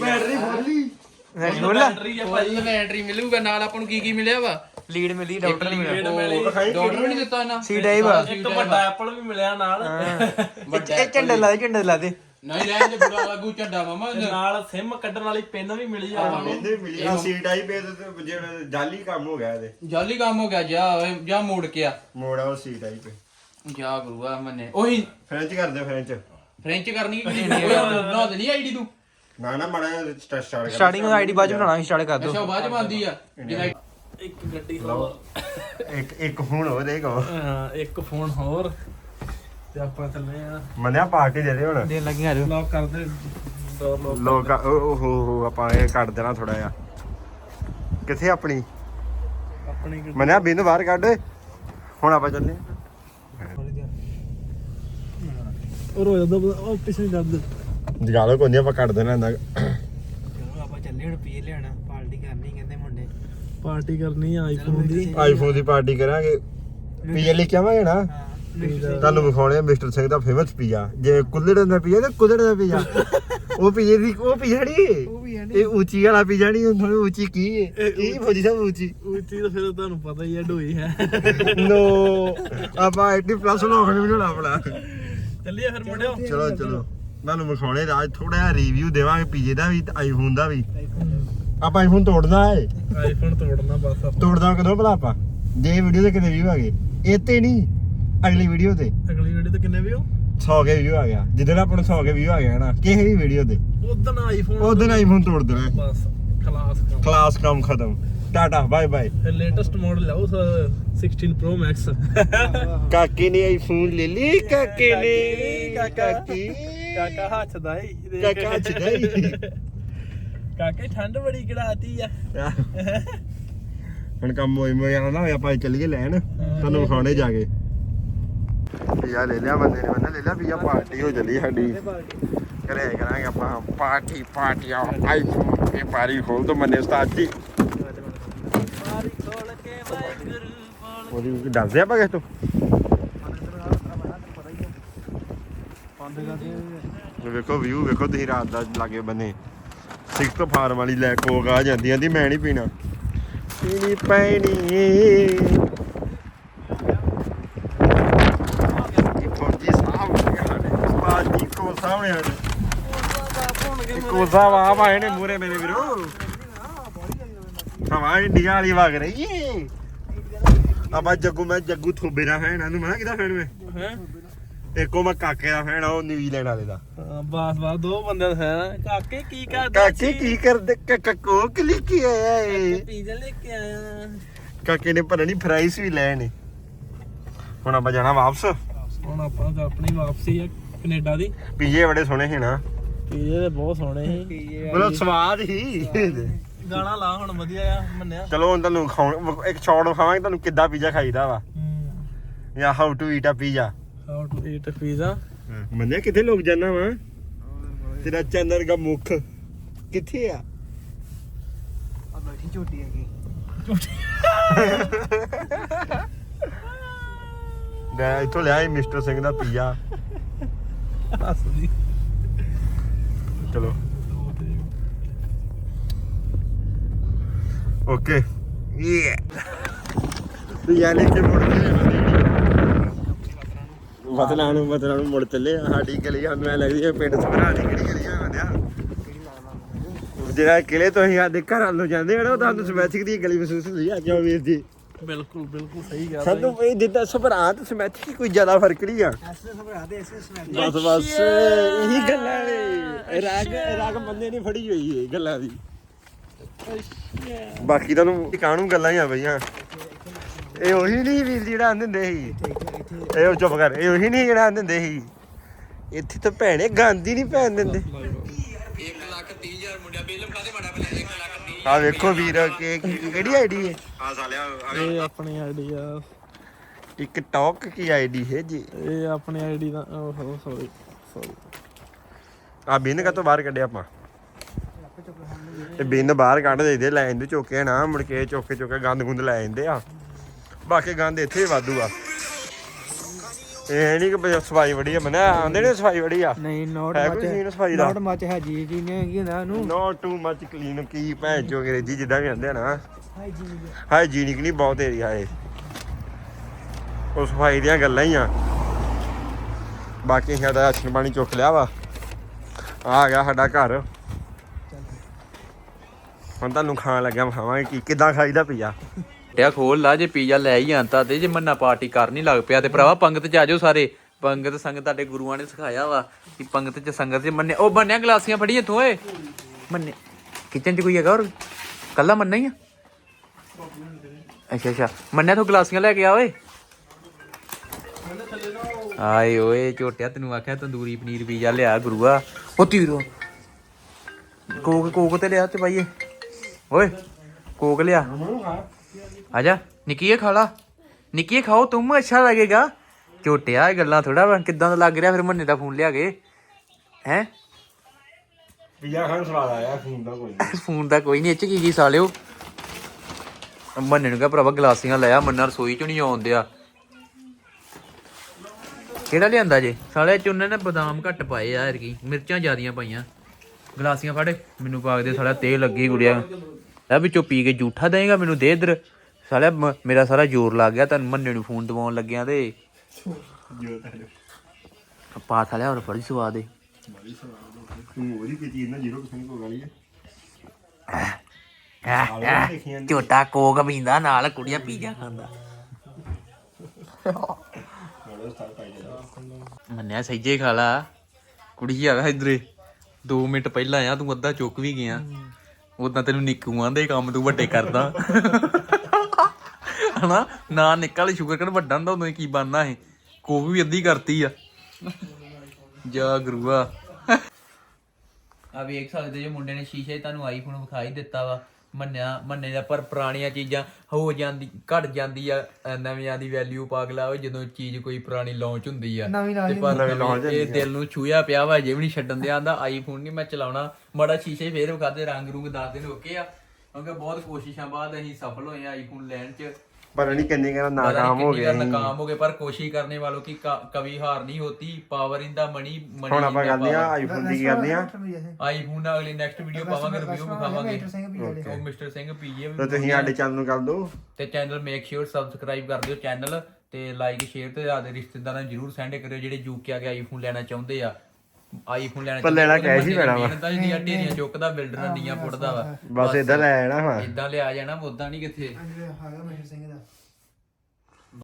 ਬੈਟਰੀ ਫੁੱਲੀ ਬੋਲਾ ਬੈਟਰੀ ਆ। ਫੁੱਲ ਬੈਟਰੀ ਮਿਲੂਗਾ ਨਾਲ ਆਪਾਂ ਨੂੰ ਕੀ ਕੀ ਮਿਲਿਆ ਵਾ? ਲੀਡ ਮਿਲੀ ਡਾਕਟਰ ਨੇ ਮਿਲਿਆ। ਡਾਕਟਰ ਵੀ ਨਹੀਂ ਦਿੱਤਾ ਇਹਨਾਂ ਸੀ ਡਾਈਵ ਆ। ਇੱਕ ਵੱਡਾ ਐਪਲ ਵੀ ਮਿਲਿਆ ਨਾਲ। ਇਹ ਝੰਡੇ ਲਾ ਦੇ ਝੰਡੇ ਲਾ ਦੇ। ਨਹੀਂ ਰਹਿਣ ਦੇ ਬੁਰਾ ਲੱਗੂ ਝੰਡਾ ਮਾਮਾ। ਨਾਲ ਸਿਮ ਕੱਢਣ ਵਾਲੀ ਪਿੰਨ ਵੀ ਮਿਲੀ ਆ ਸਾਨੂੰ ਕਹਿੰਦੇ ਮਿਲੀ ਆ ਸੀਟ ਆਈ ਪੇ ਤੇ ਜਿਹੜਾ ਜਾਲੀ ਕੰਮ ਹੋ ਗਿਆ ਇਹਦੇ। ਜਾਲੀ ਕੰਮ ਹੋ ਗਿਆ ਜਾ ਜਾ ਮੋੜ ਕੇ ਆ। ਮੋੜਾ ਉਹ ਸੀਟ ਆਈ ਪੇ ਜਾ ਗੁਰੂਆ ਮੰਨੇ। ਉਹੀ ਫ੍ਰੈਂਚ ਕਰਦੇ ਫ੍ਰੈਂਚ ਫ੍ਰੈਂਚ ਕਰਨੀ ਕਿ ਨਹੀਂ? ਨਾ ਤੇ ਨਹੀਂ ਆਈਡੀ ਤੂੰ। ਨਾ ਨਾ ਮੜਾ ਸਟਾਰਟ ਕਰ ਸਟਾਰਟਿੰਗ ਆਈਡੀ ਬਾਅਦ ਚ ਬਣਾਉਣਾ ਸਟਾਰਟ ਕਰ ਅੱਛਾ ਬਾਅਦ ਚ ਬੰਦੀ ਆ। ਇੱਕ ਗੱਡੀ ਹੋਰ। ਇੱਕ ਇੱਕ ਹੁਣ ਹੋ ਦੇਖੋ ਹਾਂ, ਇੱਕ ਫੋਨ ਹੋਰ। ਤੇ ਆਪਾਂ ਚੱਲੇ ਆ। ਮੰਨਿਆ ਪਾਰਟੀ ਦੇ ਦੇ ਹੁਣ। ਦੇਣ ਲੱਗੀ ਆ ਜਾਓ। ਲੌਕ ਕਰਦੇ ਡੋਰ ਲੌਕ ਲੋਕ ਉਹ ਹੋ ਹੋ ਆਪਾਂ ਇਹ ਕੱਢ ਦੇਣਾ ਥੋੜਾ ਜਿਹਾ। ਕਿੱਥੇ ਆਪਣੀ? ਆਪਣੀ ਗੱਡੀ। ਮੰਨਿਆ ਬਿੰਦ ਬਾਹਰ ਕੱਢ। ਹੁਣ ਆਪਾਂ ਚੱਲੇ ਉਹ ਰੋ ਜਾਂਦਾ ਉਹ ਪਿੱਛੇ ਜਦ ਜਗਾਲੋ ਕੋਈ ਨਹੀਂ ਆਪਾਂ ਕੱਢ ਦੇਣਾ ਇੰਨਾ ਚਲੋ ਆਪਾਂ ਚੱਲੇ ਹੁਣ ਪੀ ਲਿਆਣਾ ਪਾਰਟੀ ਕਰਨੀ ਕਹਿੰਦੇ ਮੁੰਡੇ। ਪਾਰਟੀ ਕਰਨੀ ਆ ਆਈਫੋਨ ਦੀ। ਆਈਫੋਨ ਦੀ ਪਾਰਟੀ ਕਰਾਂਗੇ। ਪੀਏ ਲੈ ਕੇ ਆਵਾਂਗੇ ਨਾ? ਤੁਹਾਨੂੰ ਵਿਖਾਉਣੇ ਆ ਮਿਸਟਰ ਸਿੰਘ ਦਾ ਫੇਮਸ ਪੀਜ਼ਾ ਜੇ ਕੁੱਲੜ ਦਾ ਪੀਜ਼ਾ ਤੇ ਕੁੱਲੜ ਦਾ ਪੀਜ਼ਾ ਉਹ ਪੀਜ਼ੇ ਦੀ ਉਹ ਪੀਜ਼ਾ ਨਹੀਂ ਇਹ ਉੱਚੀ ਵਾਲਾ ਪੀਜ਼ਾ ਨਹੀਂ ਉਹ ਥੋੜੀ ਉੱਚੀ ਕੀ ਹੈ ਕੀ ਫੌਜੀ ਸਾਹਿਬ ਉੱਚੀ? ਉੱਚੀ ਤਾਂ ਫਿਰ ਤੁਹਾਨੂੰ ਪਤਾ ਹੀ ਆ ਢੋਈ ਹੈ। ਨੋ ਆਪਾਂ 80 ਪਲੱਸ ਲੋਕ ਨਹੀਂ ਬਣਾਉਣਾ ਆਪਣਾ। ਚੱਲੀਏ ਫਿਰ ਮੁੰਡਿਓ। ਚਲੋ ਚਲੋ। ਤੁਹਾਨੂੰ ਵਿਖਾਉਣੇ ਅੱਜ ਥੋੜਾ ਜਿਹਾ ਰਿਵਿਊ ਦੇਵਾਂਗੇ ਪੀਜ਼ੇ ਦਾ ਵੀ ਤੇ ਆਈਫੋਨ ਦਾ ਵੀ। ਆਪਾਂ ਆਈਫੋਨ ਤੋੜਨਾ ਹੈ। ਆਈਫੋਨ ਤੋੜਨਾ ਬਸ ਆਪਾਂ। ਤੋੜਦਾ ਕਦੋਂ ਭਲਾ ਆਪਾਂ? ਜੇ ਵੀਡੀਓ ਦੇ ਕਿਤੇ ਵਿਊ ਆ ਗਏ? ਇਹ ਤੇ ਨਹੀਂ ਅਗਲੀ ਵੀਡੀਓ ਤੇ। ਅਗਲੀ ਵੀਡੀਓ ਤੇ ਕਿੰਨੇ ਵੀਓ 100 ਕੇ ਵਿਊ ਆ ਗਿਆ। ਜਿੱਦਣ ਆਪਾਂ ਨੂੰ 100 ਕੇ ਵਿਊ ਆ ਗਿਆ ਨਾ ਕਿਸੇ ਵੀ ਵੀਡੀਓ ਤੇ। ਉਦੋਂ ਆਈਫੋਨ ਉਸ ਦਿਨ ਆਈਫੋਨ ਤੋੜ ਦੇਣਾ। ਬਸ ਖਲਾਸ ਕੰਮ। ਕਲਾਸ ਕੰਮ ਖਤਮ। Tata bye bye latest model ਲਾਓ 16 Pro Max ਕਾਕੇ ਨੇ ਆਈਫੋਨ ਲੈ ਲਈ ਕਾਕੇ ਨੇ ਕਾਕੀ। ਕਾਕਾ ਹੱਸਦਾ ਹੀ ਕਾਕਾ ਚੜਾਈ ਕਾਕੇ ਠੰਡ ਬੜੀ ਕੜਾਤੀ ਆ। ਹੁਣ ਕੰਮ ਹੋਈ ਮੋਇਆ ਨਾ ਹੋਇਆ ਆਪਾਂ ਚੱਲੀਏ ਲੈਣ। ਤੁਹਾਨੂੰ ਵਿਖਾਉਣੇ ਜਾ ਕੇ ਪੀਆ ਲੈ ਲਿਆ ਬੰਦੇ ਨੇ ਬੰਦਾ ਲੈ ਲਿਆ ਪੀਆ ਪਾਰਟੀ ਹੋ ਚੱਲੀ ਸਾਡੀ। ਕਰੇ ਕਰਾਂਗੇ ਆਪਾਂ ਪਾਰਟੀ ਪਾਰਟੀ ਆਈਫੋਨ ਇਹ ਪਾਰੀ ਖੋਲ ਦੋ ਮੰਨੇ ਉਸਤਾਦ ਜੀ। ਉਹਦੀ ਦੱਸਦੇ ਆਪਾਂ ਕਿਸ ਤੋਂ? ਵੇਖੋ ਵਿਊ ਵੇਖੋ ਤੁਸੀਂ ਰਾਤ ਦਾ ਲਾਗੇ ਬੰਨੇ। ਸਿਕਸ ਤੋਂ ਫਾਰਮ ਵਾਲੀ ਲੈ ਕੋਕ ਆ ਜਾਂਦੀ ਆਂਦੀ ਮੈਂ ਨਹੀਂ ਪੀਣਾ। ਪੀਣੀ ਪੈਣੀ ਏ। ਫੌਜੀ ਸਾਹਿਬ ਉਸਤਾਦ ਕੋ ਸਾਹਮਣੇ ਹਨ ਕੋ ਸਾਹਿਬ ਆ ਆਏ ਨੇ ਮੂਰੇ ਮੇਰੇ ਵੀਰੋ। ਹਵਾ ਇੰਡੀਆ ਵਾਲੀ ਵਗ ਰਹੀ ਏ। ਆਪਾਂ ਜੱਗੂ, ਮੈਂ ਜੱਗੂ ਥੋਬੇ ਦਾ ਫੈਨ ਆ ਨੂੰ ਮਨਾ ਕਿਦਾ ਫੈਨ ਮੈਂ ਹੈ? ਇੱਕੋ ਮੈਂ ਕਾਕੇ ਦਾ ਫੈਨ ਆ ਉਹ ਨਿਊਜ਼ੀਲੈਂਡ ਵਾਲੇ ਦਾ। ਬਸ ਬਸ ਦੋ ਬੰਦੇ ਦਾ ਹੈ ਕਾਕੇ ਕੀ ਕਰਦਾ ਕਾਕੇ ਕੀ ਕਰਦੇ? ਕੱਕੋ ਕਲੀ ਕੀ ਆਇਆ ਏ? ਪੀਜ਼ਾ ਲੈ ਕੇ ਆਇਆ। ਕਾਕੇ ਨੇ ਪਤਾ ਨਹੀਂ ਫਰਾਈਸ ਵੀ ਲੈ ਨੇ। ਹੁਣ ਆਪਾਂ ਜਾਣਾ ਵਾਪਸ। ਹੁਣ ਆਪਾਂ ਤਾਂ ਆਪਣੀ ਵਾਪਸੀ ਆ ਕੈਨੇਡਾ ਦੀ। ਪੀਜੇ ਬੜੇ ਸੋਹਣੇ ਸੀ ਨਾ। ਪੀਜ਼ੇ ਦੇ ਬਹੁਤ ਸੋਹਣੇ ਸੀ। ਮਤਲਬ ਸਵਾਦ ਹੀ। ਗਾਣਾ ਲਾ ਹੁਣ ਵਧੀਆ ਆ ਮੰਨਿਆ। ਚਲੋ ਹੁਣ ਤੁਹਾਨੂੰ ਖਾਉਣ ਇੱਕ ਸ਼ਾਟ ਵਿਖਾਵਾਂਗੇ ਤੁਹਾਨੂੰ ਕਿੱਦਾਂ ਪੀਜ਼ਾ ਖਾਈਦਾ ਵਾ। ਜਾਂ how to eat a pizza how to eat pizza ਮੰਨਿਆ ਕਿੱਥੇ ਲੋਕ ਜਾਣਾ ਵਾ? ਤੇਰਾ ਚੰਦਰ ਦਾ ਮੁਖ ਕਿੱਥੇ ਆ? ਆ ਬੈਠੀ ਝੋਟੀ ਹੈਗੀ ਮੈਂ ਇੱਥੋਂ ਲਿਆ ਸੀ ਮਿਸਟਰ ਸਿੰਘ ਦਾ ਹੱਸਦੀ ਚਲੋ। ਓਕੇ। ਯੇ ਯਾਨੀ ਕਿ ਮੁੜ ਕੇ। ਬਦਲਾਂ ਨੂੰ ਬਦਲਾਂ ਨੂੰ ਮੁੜ ਚੱਲੇ ਆ। ਸਾਡੀ ਗਲੀ ਸਾਨੂੰ ਐ ਲੱਗਦੀ ਹੈ ਪਿੰਡ ਸਭਰਾ ਦੀ ਕਿਹੜੀ ਗਲੀ ਆ। ਬੰਦਿਆ ਜਿਹੜਾ ਕਿਲੇ ਤੋਂ ਅਸੀਂ ਸਾਡੇ ਘਰਾਂ ਨੂੰ ਜਾਂਦੇ ਆ ਨਾ ਉਹ ਤੁਹਾਨੂੰ ਸਮੈਥਿਕ ਦੀ ਗਲੀ ਮਹਿਸੂਸ ਹੁੰਦੀ ਆ ਕਿਉਂ ਵੀਰ ਜੀ। ਬਿਲਕੁਲ ਬਿਲਕੁਲ ਸਹੀ ਗੱਲ ਸਾਨੂੰ ਇਹ ਜਿੱਦਾਂ ਸਭਰਾ ਤੇ ਸਮੈਥਿਕ ਕੋਈ ਜ਼ਿਆਦਾ ਫ਼ਰਕ ਨਹੀਂ ਆ। ਐਸੇ ਸਭਰਾ ਦੇ ਐਸੇ ਸਮੈਲ ਬਸ ਬਸ ਇਹੀ ਗੱਲਾਂ ਨੇ। ਰਾਗ ਰਾਗ ਬੰਦੇ ਨੇ ਫੜੀ ਹੋਈ ਏ ਗੱਲਾਂ ਦੀ। ਬਾਕੀ ਤੁਹਾਨੂੰ ਕਾਣੂ ਗੱਲਾਂ ਹੀ ਆ ਬਈਆਂ? ਇਹ ਉਹੀ ਨਹੀਂ ਵੀਰ ਜਿਹੜਾ ਆਂਦੇ ਹੁੰਦੇ ਸੀ। ਇਹ ਉਹ ਚੁੱਪ ਕਰ ਇਹ ਉਹੀ ਨਹੀਂ ਜਿਹੜਾ ਆਂਦੇ ਹੁੰਦੇ ਸੀ। ਇੱਥੇ ਤਾਂ ਭੈਣੇ ਗਾਂਧੀ ਨਹੀਂ ਪੈਣ ਦਿੰਦੇ। 1 ਲੱਖ 30 ਹਜ਼ਾਰ ਮੁੰਡਿਆ ਬਿੱਲ ਕਾਦੇ ਮਾੜਾ ਬਲੇ 1 ਲੱਖ 30 ਆ ਵੇਖੋ ਵੀਰ ਕਿ ਕਿਹੜੀ ਆਈਡੀ ਹੈ ਆ ਸਾਲਿਆ ਇਹ ਆਪਣੀ ਆਈਡੀ ਆ। ਟਿਕਟੌਕ ਕੀ ਆਈਡੀ ਹੈ ਜੀ? ਇਹ ਆਪਣੀ ਆਈਡੀ ਦਾ ਓਹੋ ਸੌਰੀ ਸੌਰੀ ਆ ਬਿੰਨ ਕਾ ਤੋਂ ਬਾਹਰ ਕੱਢਿਆ ਆਪਾਂ? ਤੇ ਬਿੰਨ ਬਾਹਰ ਕੱਢ ਦੇਈਦੇ ਲੈ ਜਾਂਦੇ ਚੋਕੇ ਨਾ ਮੁੜ ਕੇ ਚੋਕੇ ਚੋਕੇ ਗੰਦ ਗੁੰਦ ਲੈ ਜਾਂਦੇ ਆ। ਬਾਕੀ ਗੰਦ ਇੱਥੇ ਹੀ ਵਾਧੂ ਆ। ਇਹ ਨਹੀਂ ਕਿ ਸਫ਼ਾਈ ਬੜੀ ਆ ਮਨਾ ਆਂਦੇ ਨੇ ਸਫ਼ਾਈ ਬੜੀ ਆ? ਨਹੀਂ ਨੋਟ ਹੈ ਮੱਚ ਕੋਈ ਸੀਨ ਸਫ਼ਾਈ ਦਾ? ਨੋਟ ਮੱਚ ਹੈ ਜੀ ਜੀ ਨੇ ਕੀ ਹੁੰਦਾ ਉਹਨੂੰ ਨੋ ਟੂ ਮੱਚ ਕਲੀਨ ਕੀ ਭੈਣ ਚੋ ਅੰਗਰੇਜ਼ੀ ਜਿੱਦਾਂ ਵੀ ਆਂਦੇ ਆ ਨਾ। ਹਾਈਜੀਨਿਕ ਨਹੀਂ ਬਹੁਤ ਏਰੀਆ ਏ ਉਹ ਸਫ਼ਾਈ ਦੀਆਂ ਗੱਲਾਂ ਹੀ ਆ। ਬਾਕੀ ਸਾਡਾ ਅਸ਼ਨ ਪਾਣੀ ਚੁੱਕ ਲਿਆ ਵਾ। ਆ ਗਿਆ ਸਾਡਾ ਘਰ। ਹੁਣ ਤੁਹਾਨੂੰ ਖਾਣ ਲੱਗਿਆ ਖਾਵਾਂਗੇ ਕੀ ਕਿਦਾਂ ਖਾਈਦਾ ਪੀਆ। ਟਿਆ ਖੋਲ ਲਾ, ਜੇ ਪੀਜ਼ਾ ਲੈ ਹੀ ਆਂਦਾ ਤੇ ਜੇ ਮੰਨਾ ਪਾਰਟੀ ਕਰਨੀ ਲੱਗ ਪਿਆ ਤੇ ਭਰਾਵਾ ਪੰਗਤ ਚ ਆਜੋ ਸਾਰੇ। ਪੰਗਤ ਸੰਗਤ ਤੁਹਾਡੇ ਗੁਰੂਆਂ ਨੇ ਸਿਖਾਇਆ ਵਾ ਕਿ ਪੰਗਤ ਚ ਸੰਗਤ ਚ ਮੰਨੇ। ਉਹ ਬੰਨਿਆ ਗਲਾਸੀਆਂ ਫੜੀਏ ਤੂੰ ਓਏ। ਮੰਨੇ। ਕਿਚਨ ਚ ਕੋਈ ਹੈਗਾ ਹੋਰ? ਕੱਲਾ ਮੰਨਾ ਹੀ ਆ? ਅੱਛਾ ਅੱਛਾ। ਮੰਨਿਆ ਤੂੰ ਗਲਾਸੀਆਂ ਲੈ ਕੇ ਆ, ਓਏ। ਆਏ ਓਏ, ਝੋਟਿਆ ਤੈਨੂੰ ਆਖਿਆ ਤੰਦੂਰੀ ਪਨੀਰ ਪੀਜ਼ਾ ਲਿਆ ਗੁਰੂਆ। ਉਹ ਤੀਰੋ ਕੋਕ ਕੋਕ ਤੇ ਲਿਆ ਤੇ ਪਾਈਏ ਓਏ, ਕੋਕ ਲਿਆ। ਆਜਾ ਨਿੱਕੀਏ ਖਾ ਲਾ। ਨਿੱਕੀਏ ਖਾਓ ਤੁਮ ਅੱਛਾ ਲੱਗੇਗਾ। ਝੋਟਿਆ ਇਹ ਗੱਲਾਂ ਥੋੜਾ ਵਾ ਕਿੱਦਾਂ ਦਾ ਲੱਗ ਰਿਹਾ ਫਿਰ ਮੰਨੇ ਦਾ ਫੋਨ ਲਿਆ ਕੇ। ਹੈ? ਪੀਆ ਖਾਣ ਸਵਾਦ ਆਇਆ ਫੋਨ ਦਾ ਕੋਈ ਫੋਨ ਦਾ ਕੋਈ ਨਹੀਂ ਇਹ ਚ ਕੀ ਕੀ ਸਾਲਿਓ ਮੰਨੇ ਨੂੰ ਕਹ ਭਰਾਵਾ ਗਲਾਸੀਆਂ ਲਿਆ ਮੰਨਾ ਰਸੋਈ ਚ ਨਹੀਂ ਆਉਂਦਿਆ ਕਿਹੜਾ ਲਿਆਂਦਾ ਜੇ? ਸਾਲੇ ਚ ਉਹਨਾਂ ਨੇ ਬਦਾਮ ਘੱਟ ਪਾਏ ਆ ਕੀ ਮਿਰਚਾਂ ਜ਼ਿਆਦੀਆਂ ਪਾਈਆਂ। ਗਲਾਸੀਆਂ ਫੜ ਮੈਨੂੰ ਪਾਗ ਦੇ ਸਾਲਾ ਤੇਲ ਲੱਗੀ ਗੁੜਿਆ। ਲੈ ਵਿੱਚੋਂ ਪੀ ਕੇ ਜੂਠਾ ਦੇਗਾ ਮੈਨੂੰ ਦੇ ਇਧਰ। ਸਾਲਿਆ ਮ- ਮੇਰਾ ਸਾਰਾ ਜ਼ੋਰ ਲੱਗ ਗਿਆ ਤੈਨੂੰ ਮੰਨੇ ਨੂੰ ਫੋਨ ਦਵਾਉਣ ਲੱਗਿਆ ਤੇ। ਪਾ ਸਾਲਿਆ ਹੋਰ ਬੜੀ ਸਵਾਦ ਏ ਤੂੰ ਉਹਦੀ ਕੀ ਚੀਜ਼ ਨਾ 0% ਕੋ ਗਾਲੀ ਝੋਟਾ ਕੋਕ ਪੀਂਦਾ ਨਾਲ ਕੁੜੀਆਂ ਪੀਜ਼ਾ ਖਾਂਦਾ। ਮੰਨਿਆ ਸਹੀਜੇ ਖਾ ਲਾ। ਕੁੜੀ ਆਵਾ ਇਧਰੇ 2 ਮਿੰਟ ਪਹਿਲਾਂ ਆ ਤੂੰ ਅੱਧਾ ਚੁੱਕ ਵੀ ਗਿਆ। ਉਦਾਂ ਤੈਨੂੰ ਨਿੱਕੂ ਆਂਦੇ ਕੰਮ ਤੂੰ ਵੱਡੇ ਕਰਦਾ। ਹਨਾ? ਨਾ ਨਿੱਕਾ ਸ਼ੁਕਰ ਕਰ ਵੱਡਾ ਹੁੰਦਾ ਉਦੋਂ ਕੀ ਬਣਨਾ ਹੈ ਕੋਕ ਵੀ ਅੱਧੀ ਕਰਤੀ ਆ। ਜਾ ਗੁਰੂਆ। ਆ ਵੇਖ ਸਕਦੇ ਜੇ ਮੁੰਡੇ ਨੇ ਸ਼ੀਸ਼ੇ 'ਚ ਤੁਹਾਨੂੰ ਆਈਫੋਨ ਵਿਖਾਈ ਦਿੱਤਾ ਵਾ। ਮੰਨਿਆ ਮੰਨੇ ਦਾ ਪਰ ਪੁਰਾਣੀਆਂ ਚੀਜ਼ਾਂ ਹੋ ਜਾਂਦੀ ਘਟ ਜਾਂਦੀ ਆ ਅ, ਨਵੀਆਂ ਦੀ ਵੈਲਿਊ ਪਾਗਲਾ ਹੋਏ ਜਦੋਂ ਚੀਜ਼ ਕੋਈ ਪੁਰਾਣੀ ਲਾਂਚ ਹੁੰਦੀ ਆ। ਨਵੀਂ ਲਾਂਚ ਤੇ ਪਰ ਇਹ ਦਿਲ ਨੂੰ ਛੂਇਆ ਪਿਆ ਵਾ ਜੇ ਵੀ ਨਹੀਂ ਛੱਡਣ ਦਿਆ ਆਂਦਾ ਆਈਫੋਨ ਨਹੀਂ ਮੈਂ ਚਲਾਉਣਾ। ਮਾੜਾ ਸ਼ੀਸ਼ੇ ਫੇਰ ਵਿਖਾਦੇ ਰੰਗ ਰੂੰਗ ਦੱਸ ਦਿਨ ਓਕੇ ਆ? ਕਿਉਂਕਿ ਬਹੁਤ ਕੋਸ਼ਿਸ਼ਾਂ ਬਾਅਦ ਅਸੀਂ ਸਫਲ ਹੋਏ ਆ ਆਈਫੋਨ ਲੈਣ 'ਚ। ਪਰ ਨਹੀਂ ਕੰਨੇ ਕਹਿੰਦਾ ਨਾ पता ਕੰਮ नहीं ਹੋ कितनी ਗਿਆ बार नाकाम हो गए पर कोशिश करने वालों की का- कभी हार नहीं होती पावर इन द मनी ਹੁਣ ਆਪਾਂ ਕਰਦੇ ਆ ਆਈਫੋਨ ਦੀ ਕੀ ਕਰਦੇ ਆ ਆਈਫੋਨ ਦਾ ਅਗਲੀ ਨੈਕਸਟ ਵੀਡੀਓ ਪਾਵਾਂਗੇ ਰਿਵਿਊ ਵਿਖਾਵਾਂਗੇ ਸਿੰਘ ਵੀ ਜਿਹੜੇ ਉਹ ਮਿਸਟਰ ਸਿੰਘ ਪੀਏ ਤੇ ਤੁਸੀਂ ਸਾਡੇ ਚੈਨਲ ਨੂੰ ਕਰ ਦਿਓ ਤੇ ਚੈਨਲ ਮੇਕ ਸ਼ੋਰ ਸਬਸਕ੍ਰਾਈਬ ਕਰ ਦਿਓ ਚੈਨਲ ਤੇ ਲਾਈਕ ਸ਼ੇਅਰ ਤੇ ਆਦੇ ਰਿਸ਼ਤੇਦਾਰਾਂ ਨੂੰ ਜਰੂਰ ਸੈਂਡ ਕਰਿਓ ਜਿਹੜੇ ਯੂਕੇ ਆ ਕੇ ਆਈਫੋਨ ਲੈਣਾ ਚਾਹੁੰਦੇ ਆ ਆਈਫੋਨ ਲੈਣਾ ਪਰ ਲੈਣਾ cash ਹੀ ਪੈਣਾ ਵਾ। ਮਿਹਨਤਾਂ ਜਿਹੜੀਆਂ ਢੇਰੀਆਂ ਚੁੱਕਦਾ ਬਿਲਡਰ ਨੀਆਂ ਪੁੱਟਦਾ ਵਾ। ਬਸ ਇਦਾਂ ਲੈ ਆਣਾ ਵਾ। ਇਦਾਂ ਲਿਆ ਜਾਣਾ ਉਦਾਂ ਨਹੀਂ ਕਿੱਥੇ। ਹੈਗਾ ਮਿਸ਼ਰ ਸਿੰਘ ਦਾ।